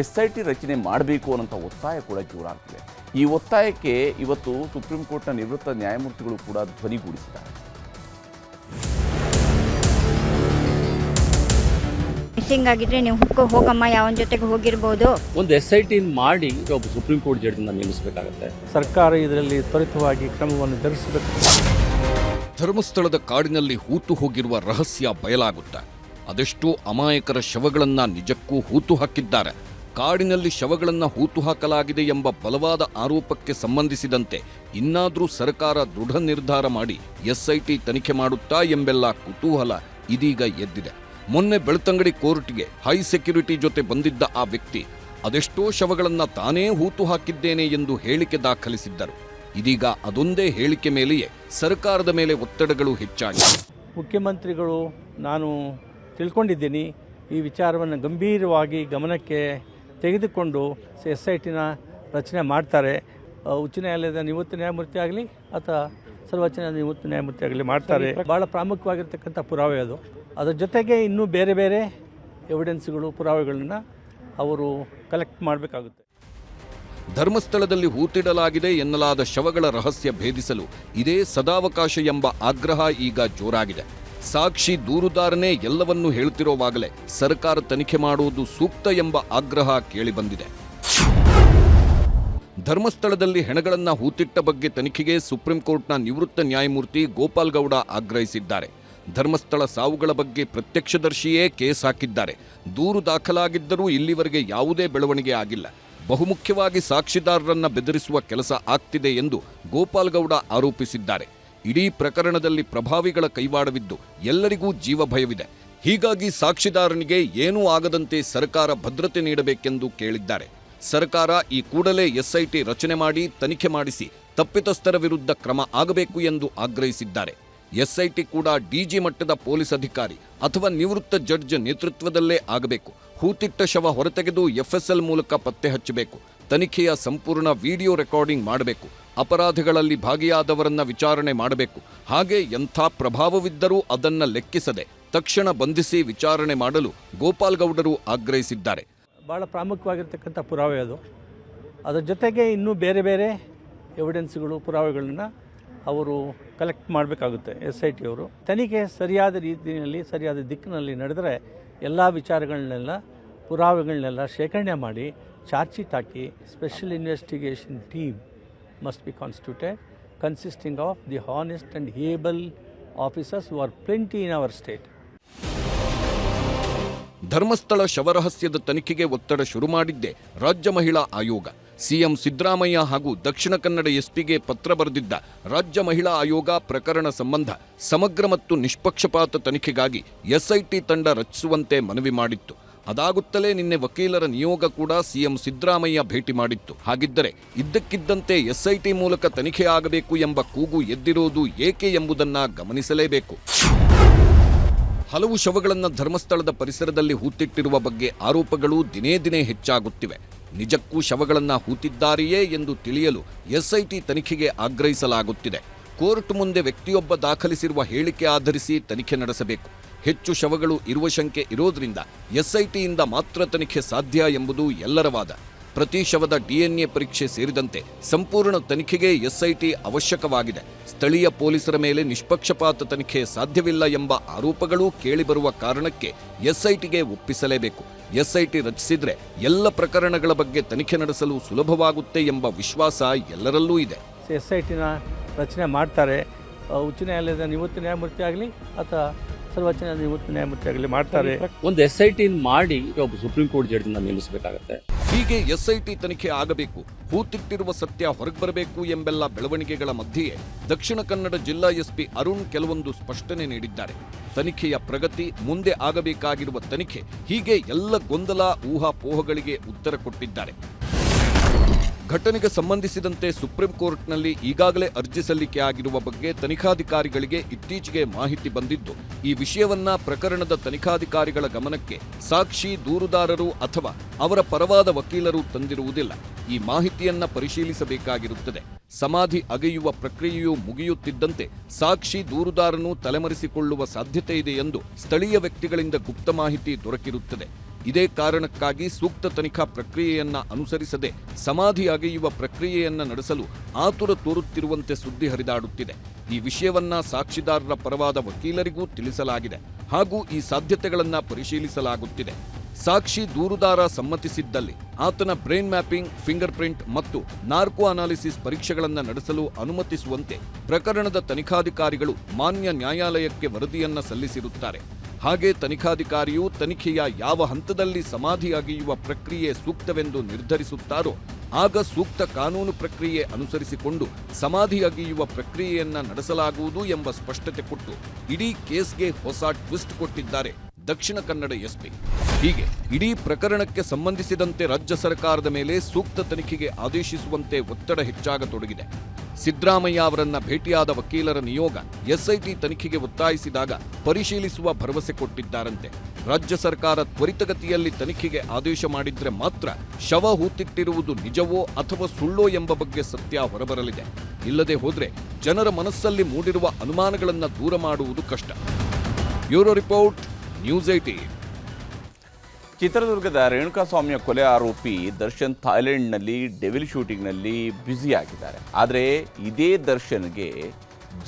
Speaker 1: ಎಸ್ ಐ ಟಿ ರಚನೆ ಮಾಡಬೇಕು ಅನ್ನೋಂಥ ಒತ್ತಾಯ ಕೂಡ ಜೋರಾಗ್ತಿದೆ. ಈ ಒತ್ತಾಯಕ್ಕೆ ಇವತ್ತು ಸುಪ್ರೀಂ ಕೋರ್ಟ್ನ ನಿವೃತ್ತ ನ್ಯಾಯಮೂರ್ತಿಗಳು ಕೂಡ ಧ್ವನಿಗೂಡಿಸಿದ್ದಾರೆ
Speaker 3: ಮಿಸ್ಸಿಂಗ್ ಆಗಿದ್ರೆ ನೀವು ಹುಡ್ಕೋ ಹೋಗಮ್ಮ ಯಾವನ ಜೊತೆಗೆ ಹೋಗಿರ್ಬೋದು.
Speaker 4: ಒಂದು ಎಸ್ ಐ ಟಿ ಮಾಡಿ ಒಬ್ಬ ಸುಪ್ರೀಂ ಕೋರ್ಟ್ ಜಡ್ಜ್ನ ನೇಮಿಸಬೇಕಾಗುತ್ತೆ.
Speaker 5: ಸರ್ಕಾರ ಇದರಲ್ಲಿ ತ್ವರಿತವಾಗಿ ಕ್ರಮವನ್ನು ಜರುಗಿಸಬೇಕು.
Speaker 6: ಧರ್ಮಸ್ಥಳದ ಕಾಡಿನಲ್ಲಿ ಹೂತು ಹೋಗಿರುವ ರಹಸ್ಯ ಬಯಲಾಗುತ್ತೆ. ಅದೆಷ್ಟೋ ಅಮಾಯಕರ ಶವಗಳನ್ನ ನಿಜಕ್ಕೂ ಹೂತು ಹಾಕಿದ್ದಾರೆ. ಕಾಡಿನಲ್ಲಿ ಶವಗಳನ್ನು ಹೂತು ಹಾಕಲಾಗಿದೆ ಎಂಬ ಬಲವಾದ ಆರೋಪಕ್ಕೆ ಸಂಬಂಧಿಸಿದಂತೆ ಇನ್ನಾದರೂ ಸರ್ಕಾರ ದೃಢ ನಿರ್ಧಾರ ಮಾಡಿ ಎಸ್ಐಟಿ ತನಿಖೆ ಮಾಡುತ್ತಾ ಎಂಬೆಲ್ಲ ಕುತೂಹಲ ಇದೀಗ ಎದ್ದಿದೆ. ಮೊನ್ನೆ ಬೆಳ್ತಂಗಡಿ ಕೋರ್ಟ್ಗೆ ಹೈ ಸೆಕ್ಯುರಿಟಿ ಜೊತೆ ಬಂದಿದ್ದ ಆ ವ್ಯಕ್ತಿ ಅದೆಷ್ಟೋ ಶವಗಳನ್ನು ತಾನೇ ಹೂತು ಹಾಕಿದ್ದೇನೆ ಎಂದು ಹೇಳಿಕೆ ದಾಖಲಿಸಿದ್ದರು. ಇದೀಗ ಅದೊಂದೇ ಹೇಳಿಕೆ ಮೇಲೆಯೇ ಸರ್ಕಾರದ ಮೇಲೆ ಒತ್ತಡಗಳು ಹೆಚ್ಚಾಗಿವೆ
Speaker 5: ಮುಖ್ಯಮಂತ್ರಿಗಳು, ನಾನು ತಿಳ್ಕೊಂಡಿದ್ದೀನಿ ಈ ವಿಚಾರವನ್ನು ಗಂಭೀರವಾಗಿ ಗಮನಕ್ಕೆ ತೆಗೆದುಕೊಂಡು ಎಸ್ ಐ ಟಿನ ರಚನೆ ಮಾಡ್ತಾರೆ. ಉಚ್ಚ ನ್ಯಾಯಾಲಯದ ನಿವೃತ್ತ ನ್ಯಾಯಮೂರ್ತಿ ಆಗಲಿ ಅಥವಾ ಸರ್ವೋಚ್ಚ ನ್ಯಾಯಾಲಯದ ನಿವೃತ್ತ ನ್ಯಾಯಮೂರ್ತಿ ಆಗಲಿ ಮಾಡ್ತಾರೆ. ಭಾಳ ಪ್ರಾಮುಖ್ಯವಾಗಿರ್ತಕ್ಕಂಥ ಪುರಾವೆ ಅದು. ಅದರ ಜೊತೆಗೆ ಇನ್ನೂ ಬೇರೆ ಬೇರೆ ಎವಿಡೆನ್ಸ್ಗಳು ಪುರಾವೆಗಳನ್ನು ಅವರು ಕಲೆಕ್ಟ್ ಮಾಡಬೇಕಾಗುತ್ತೆ.
Speaker 6: ಧರ್ಮಸ್ಥಳದಲ್ಲಿ ಹೂತಿಡಲಾಗಿದೆ ಎನ್ನಲಾದ ಶವಗಳ ರಹಸ್ಯ ಭೇದಿಸಲು ಇದೇ ಸದಾವಕಾಶ ಎಂಬ ಆಗ್ರಹ ಈಗ ಜೋರಾಗಿದೆ. ಸಾಕ್ಷಿ ದೂರುದಾರನೇ ಎಲ್ಲವನ್ನೂ ಹೇಳ್ತಿರೋವಾಗಲೇ ಸರ್ಕಾರ ತನಿಖೆ ಮಾಡುವುದು ಸೂಕ್ತ ಎಂಬ ಆಗ್ರಹ ಕೇಳಿಬಂದಿದೆ. ಧರ್ಮಸ್ಥಳದಲ್ಲಿ ಹೆಣಗಳನ್ನು ಹೂತಿಟ್ಟ ಬಗ್ಗೆ ತನಿಖೆಗೆ ಸುಪ್ರೀಂ ಕೋರ್ಟ್ನ ನಿವೃತ್ತ ನ್ಯಾಯಮೂರ್ತಿ ಗೋಪಾಲ್ ಗೌಡ ಆಗ್ರಹಿಸಿದ್ದಾರೆ. ಧರ್ಮಸ್ಥಳ ಸಾವುಗಳ ಬಗ್ಗೆ ಪ್ರತ್ಯಕ್ಷದರ್ಶಿಯೇ ಕೇಸ್ ಹಾಕಿದ್ದಾರೆ. ದೂರು ದಾಖಲಾಗಿದ್ದರೂ ಇಲ್ಲಿವರೆಗೆ ಯಾವುದೇ ಬೆಳವಣಿಗೆ ಆಗಿಲ್ಲ. ಬಹುಮುಖ್ಯವಾಗಿ ಸಾಕ್ಷಿದಾರರನ್ನ ಬೆದರಿಸುವ ಕೆಲಸ ಆಗ್ತಿದೆ ಎಂದು ಗೋಪಾಲ್ಗೌಡ ಆರೋಪಿಸಿದ್ದಾರೆ. ಇಡೀ ಪ್ರಕರಣದಲ್ಲಿ ಪ್ರಭಾವಿಗಳ ಕೈವಾಡವಿದ್ದು ಎಲ್ಲರಿಗೂ ಜೀವ ಭಯವಿದೆ ಹೀಗಾಗಿ ಸಾಕ್ಷಿದಾರನಿಗೆ ಏನೂ ಆಗದಂತೆ ಸರ್ಕಾರ ಭದ್ರತೆ ನೀಡಬೇಕೆಂದು ಕೇಳಿದ್ದಾರೆ. ಸರ್ಕಾರ ಈ ಕೂಡಲೇ ಎಸ್ಐಟಿ ರಚನೆ ಮಾಡಿ, ತನಿಖೆ ಮಾಡಿಸಿ, ತಪ್ಪಿತಸ್ಥರ ವಿರುದ್ಧ ಕ್ರಮ ಆಗಬೇಕು ಎಂದು ಆಗ್ರಹಿಸಿದ್ದಾರೆ. ಎಸ್ಐಟಿ ಕೂಡ ಡಿಜಿ ಮಟ್ಟದ ಪೊಲೀಸ್ ಅಧಿಕಾರಿ ಅಥವಾ ನಿವೃತ್ತ ಜಡ್ಜ್ ನೇತೃತ್ವದಲ್ಲೇ ಆಗಬೇಕು. ಹೂತಿಟ್ಟ ಶವ ಹೊರತೆಗೆದು ಎಫ್ಎಸ್ಎಲ್ ಮೂಲಕ ಪತ್ತೆ ಹಚ್ಚಬೇಕು. ತನಿಖೆಯ ಸಂಪೂರ್ಣ ವಿಡಿಯೋ ರೆಕಾರ್ಡಿಂಗ್ ಮಾಡಬೇಕು. ಅಪರಾಧಗಳಲ್ಲಿ ಭಾಗಿಯಾದವರನ್ನ ವಿಚಾರಣೆ ಮಾಡಬೇಕು. ಹಾಗೆ ಎಂಥ ಪ್ರಭಾವವಿದ್ದರೂ ಅದನ್ನ ಲೆಕ್ಕಿಸದೆ ತಕ್ಷಣ ಬಂಧಿಸಿ ವಿಚಾರಣೆ ಮಾಡಲು ಗೋಪಾಲ್ ಗೌಡರು ಆಗ್ರಹಿಸಿದ್ದಾರೆ.
Speaker 5: ಭಾಳ ಪ್ರಾಮುಖ್ಯವಾಗಿರ್ತಕ್ಕಂಥ ಪುರಾವೆ ಅದು. ಅದರ ಜೊತೆಗೆ ಇನ್ನೂ ಬೇರೆ ಬೇರೆ ಎವಿಡೆನ್ಸ್ಗಳು ಪುರಾವೆಗಳನ್ನ ಅವರು ಕಲೆಕ್ಟ್ ಮಾಡಬೇಕಾಗುತ್ತೆ ಎಸ್ ಐ ಟಿ ಅವರು ತನಿಖೆ ಸರಿಯಾದ ರೀತಿಯಲ್ಲಿ, ಸರಿಯಾದ ದಿಕ್ಕಿನಲ್ಲಿ ನಡೆದರೆ ಎಲ್ಲ ವಿಚಾರಗಳನ್ನೆಲ್ಲ, ಪುರಾವೆಗಳನ್ನೆಲ್ಲ ಶೇಖರಣೆ ಮಾಡಿ charge sheet hockey special investigation team must be constituted, consisting of the honest and able officers who are plenty in our state.
Speaker 6: Dharmasthala ಶವರಹಸ್ಯದ ತನಿಖೆಗೆ ಒತ್ತಡ ಶುರು ಮಾಡಿದ್ದೆ ರಾಜ್ಯ ಮಹಿಳಾ ಆಯೋಗ ಸಿಎಂ ಸಿದ್ದರಾಮಯ್ಯ ಹಾಗೂ ದಕ್ಷಿಣ ಕನ್ನಡ ಎಸ್ಪಿಗೆ ಪತ್ರ ಬರೆದಿದ್ದ ರಾಜ್ಯ ಮಹಿಳಾ ಆಯೋಗ ಪ್ರಕರಣ ಸಂಬಂಧ ಸಮಗ್ರ ಮತ್ತು ನಿಷ್ಪಕ್ಷಪಾತ ತನಿಖೆಗಾಗಿ ಎಸ್ಐಟಿ ತಂಡ ರಚಿಸುವಂತೆ ಮನವಿ ಮಾಡಿತ್ತು ಅದಾಗುತ್ತಲೇ ನಿನ್ನೆ ವಕೀಲರ ನಿಯೋಗ ಕೂಡ ಸಿಎಂ ಸಿದ್ದರಾಮಯ್ಯ ಭೇಟಿ ಮಾಡಿತ್ತು. ಹಾಗಿದ್ದರೆ ಇದ್ದಕ್ಕಿದ್ದಂತೆ ಎಸ್ಐಟಿ ಮೂಲಕ ತನಿಖೆ ಆಗಬೇಕು ಎಂಬ ಕೂಗು ಎದ್ದಿರೋದು ಏಕೆ ಎಂಬುದನ್ನ ಗಮನಿಸಲೇಬೇಕು. ಹಲವು ಶವಗಳನ್ನು ಧರ್ಮಸ್ಥಳದ ಪರಿಸರದಲ್ಲಿ ಹೂತಿಟ್ಟಿರುವ ಬಗ್ಗೆ ಆರೋಪಗಳು ದಿನೇ ದಿನೇ ಹೆಚ್ಚಾಗುತ್ತಿವೆ. ನಿಜಕ್ಕೂ ಶವಗಳನ್ನು ಹೂತಿದ್ದಾರೆಯೇ ಎಂದು ತಿಳಿಯಲು ಎಸ್ಐಟಿ ತನಿಖೆಗೆ ಆಗ್ರಹಿಸಲಾಗುತ್ತಿದೆ. ಕೋರ್ಟ್ ಮುಂದೆ ವ್ಯಕ್ತಿಯೊಬ್ಬ ದಾಖಲಿಸಿರುವ ಹೇಳಿಕೆ ಆಧರಿಸಿ ತನಿಖೆ ನಡೆಸಬೇಕು. ಹೆಚ್ಚು ಶವಗಳು ಇರುವ ಶಂಕೆ ಇರೋದ್ರಿಂದ ಎಸ್ಐಟಿಯಿಂದ ಮಾತ್ರ ತನಿಖೆ ಸಾಧ್ಯ ಎಂಬುದು ಎಲ್ಲರ ವಾದ ಪ್ರತಿ ಶವದ ಡಿಎನ್ಎ ಪರೀಕ್ಷೆ ಸೇರಿದಂತೆ ಸಂಪೂರ್ಣ ತನಿಖೆಗೆ ಎಸ್ಐಟಿ ಅವಶ್ಯಕವಾಗಿದೆ. ಸ್ಥಳೀಯ ಪೊಲೀಸರ ಮೇಲೆ ನಿಷ್ಪಕ್ಷಪಾತ ತನಿಖೆ ಸಾಧ್ಯವಿಲ್ಲ ಎಂಬ ಆರೋಪಗಳೂ ಕೇಳಿಬರುವ ಕಾರಣಕ್ಕೆ ಎಸ್ಐಟಿಗೆ ಒಪ್ಪಿಸಲೇಬೇಕು. ಎಸ್ಐಟಿ ರಚಿಸಿದ್ರೆ ಎಲ್ಲ ಪ್ರಕರಣಗಳ ಬಗ್ಗೆ ತನಿಖೆ ನಡೆಸಲು ಸುಲಭವಾಗುತ್ತೆ ಎಂಬ ವಿಶ್ವಾಸ ಎಲ್ಲರಲ್ಲೂ ಇದೆ.
Speaker 5: ಎಸ್ಐಟಿನ ರಚನೆ ಮಾಡ್ತಾರೆ. ಉಚ್ಚ ನ್ಯಾಯಾಲಯದ ನಿವೃತ್ತ ನ್ಯಾಯಮೂರ್ತಿ ಆಗಲಿ ಅಥವಾ ಸರ್ವೋಚ್ಚ ನ್ಯಾಯಾಲಯದ ನಿವೃತ್ತ ನ್ಯಾಯಮೂರ್ತಿ ಆಗಲಿ ಮಾಡ್ತಾರೆ.
Speaker 4: ಒಂದು ಎಸ್ ಐ ಟಿ ಮಾಡಿ ಒಬ್ಬ ಸುಪ್ರೀಂ ಕೋರ್ಟ್ ಜಡ್ಜ್ನ ನೇಮಿಸಬೇಕಾಗತ್ತೆ.
Speaker 6: ಹೀಗೆ ಎಸ್ಐಟಿ ತನಿಖೆ ಆಗಬೇಕು ಹೂತಿಟ್ಟಿರುವ ಸತ್ಯ ಹೊರಗೆ ಬರಬೇಕು ಎಂಬೆಲ್ಲ ಬೆಳವಣಿಗೆಗಳ ಮಧ್ಯೆಯೇ ದಕ್ಷಿಣ ಕನ್ನಡ ಜಿಲ್ಲಾ ಎಸ್ಪಿ ಅರುಣ್ ಕೆಲವೊಂದು ಸ್ಪಷ್ಟನೆ ನೀಡಿದ್ದಾರೆ. ತನಿಖೆಯ ಪ್ರಗತಿ ಮುಂದೆ ಆಗಬೇಕಾಗಿರುವ ತನಿಖೆ ಹೀಗೆ ಎಲ್ಲ ಗೊಂದಲ ಊಹಾಪೋಹಗಳಿಗೆ ಉತ್ತರ ಕೊಟ್ಟಿದ್ದಾರೆ. ಘಟನೆಗೆ ಸಂಬಂಧಿಸಿದಂತೆ ಸುಪ್ರೀಂ ಕೋರ್ಟ್ನಲ್ಲಿ ಈಗಾಗಲೇ ಅರ್ಜಿ ಸಲ್ಲಿಕೆ ಆಗಿರುವ ಬಗ್ಗೆ ತನಿಖಾಧಿಕಾರಿಗಳಿಗೆ ಇತ್ತೀಚೆಗೆ ಮಾಹಿತಿ ಬಂದಿದ್ದು, ಈ ವಿಷಯವನ್ನ ಪ್ರಕರಣದ ತನಿಖಾಧಿಕಾರಿಗಳ ಗಮನಕ್ಕೆ ಸಾಕ್ಷಿ ದೂರುದಾರರು ಅಥವಾ ಅವರ ಪರವಾದ ವಕೀಲರು ತಂದಿರುವುದಿಲ್ಲ. ಈ ಮಾಹಿತಿಯನ್ನ ಪರಿಶೀಲಿಸಬೇಕಾಗಿರುತ್ತದೆ. ಸಮಾಧಿ ಅಗೆಯುವ ಪ್ರಕ್ರಿಯೆಯು ಮುಗಿಯುತ್ತಿದ್ದಂತೆ ಸಾಕ್ಷಿ ದೂರುದಾರನು ತಲೆಮರೆಸಿಕೊಳ್ಳುವ ಸಾಧ್ಯತೆ ಇದೆ ಎಂದು ಸ್ಥಳೀಯ ವ್ಯಕ್ತಿಗಳಿಂದ ಗುಪ್ತ ಮಾಹಿತಿ ದೊರಕಿರುತ್ತದೆ. ಇದೇ ಕಾರಣಕ್ಕಾಗಿ ಸೂಕ್ತ ತನಿಖಾ ಪ್ರಕ್ರಿಯೆಯನ್ನ ಅನುಸರಿಸದೆ ಸಮಾಧಿ ಅಗೆಯುವ ಪ್ರಕ್ರಿಯೆಯನ್ನ ನಡೆಸಲು ಆತುರ ತೋರುತ್ತಿರುವಂತೆ ಸುದ್ದಿ ಹರಿದಾಡುತ್ತಿದೆ. ಈ ವಿಷಯವನ್ನ ಸಾಕ್ಷಿದಾರರ ಪರವಾದ ವಕೀಲರಿಗೂ ತಿಳಿಸಲಾಗಿದೆ ಹಾಗೂ ಈ ಸಾಧ್ಯತೆಗಳನ್ನ ಪರಿಶೀಲಿಸಲಾಗುತ್ತಿದೆ. ಸಾಕ್ಷಿ ದೂರುದಾರ ಸಮ್ಮತಿಸಿದ್ದಲ್ಲಿ ಆತನ ಬ್ರೈನ್ ಮ್ಯಾಪಿಂಗ್ ಫಿಂಗರ್ ಪ್ರಿಂಟ್ ಮತ್ತು ನಾರ್ಕೋ ಅನಾಲಿಸಿಸ್ ಪರೀಕ್ಷೆಗಳನ್ನು ನಡೆಸಲು ಅನುಮತಿಸುವಂತೆ ಪ್ರಕರಣದ ತನಿಖಾಧಿಕಾರಿಗಳು ಮಾನ್ಯ ನ್ಯಾಯಾಲಯಕ್ಕೆ ವರದಿಯನ್ನ ಸಲ್ಲಿಸಿರುತ್ತಾರೆ. ಹಾಗೆ ತನಿಖಾಧಿಕಾರಿಯು ತನಿಖೆಯ ಯಾವ ಹಂತದಲ್ಲಿ ಸಮಾಧಿ ಅಗೆಯುವ ಪ್ರಕ್ರಿಯೆ ಸೂಕ್ತವೆಂದು ನಿರ್ಧರಿಸುತ್ತಾರೋ, ಆಗ ಸೂಕ್ತ ಕಾನೂನು ಪ್ರಕ್ರಿಯೆ ಅನುಸರಿಸಿಕೊಂಡು ಸಮಾಧಿ ಅಗೆಯುವ ಪ್ರಕ್ರಿಯೆಯನ್ನ ನಡೆಸಲಾಗುವುದು ಎಂಬ ಸ್ಪಷ್ಟತೆ ಕೊಟ್ಟು ಇಡೀ ಕೇಸ್ಗೆ ಹೊಸ ಟ್ವಿಸ್ಟ್ ಕೊಟ್ಟಿದ್ದಾರೆ ದಕ್ಷಿಣ ಕನ್ನಡ ಎಸ್ಪಿ. ಹೀಗೆ ಇಡೀ ಪ್ರಕರಣಕ್ಕೆ ಸಂಬಂಧಿಸಿದಂತೆ ರಾಜ್ಯ ಸರ್ಕಾರದ ಮೇಲೆ ಸೂಕ್ತ ತನಿಖೆಗೆ ಆದೇಶಿಸುವಂತೆ ಒತ್ತಡ ಹೆಚ್ಚಾಗತೊಡಗಿದೆ. ಸಿದ್ದರಾಮಯ್ಯ ಅವರನ್ನ ಭೇಟಿಯಾದ ವಕೀಲರ ನಿಯೋಗ ಎಸ್ಐಟಿ ತನಿಖೆಗೆ ಒತ್ತಾಯಿಸಿದಾಗ ಪರಿಶೀಲಿಸುವ ಭರವಸೆ ಕೊಟ್ಟಿದ್ದಾರಂತೆ. ರಾಜ್ಯ ಸರ್ಕಾರ ತ್ವರಿತಗತಿಯಲ್ಲಿ ತನಿಖೆಗೆ ಆದೇಶ ಮಾಡಿದ್ರೆ ಮಾತ್ರ ಶವ ಹೂತಿಟ್ಟಿರುವುದು ನಿಜವೋ ಅಥವಾ ಸುಳ್ಳೋ ಎಂಬ ಬಗ್ಗೆ ಸತ್ಯ ಹೊರಬರಲಿದೆ. ಇಲ್ಲದೆ ಹೋದ್ರೆ ಜನರ ಮನಸ್ಸಲ್ಲಿ ಮೂಡಿರುವ ಅನುಮಾನಗಳನ್ನು ದೂರ ಮಾಡುವುದು ಕಷ್ಟ. ಬ್ಯೂರೋ ರಿಪೋರ್ಟ್, ನ್ಯೂಸ್ ಏಟೀನ್
Speaker 1: ಚಿತ್ರದುರ್ಗದ ರೇಣುಕಾಸ್ವಾಮಿಯ ಕೊಲೆ ಆರೋಪಿ ದರ್ಶನ್ ಥಾಯ್ಲೆಂಡ್ನಲ್ಲಿ ಡೆವಿಲ್ ಶೂಟಿಂಗ್ನಲ್ಲಿ ಬ್ಯುಸಿಯಾಗಿದ್ದಾರೆ. ಆದರೆ ಇದೇ ದರ್ಶನ್ಗೆ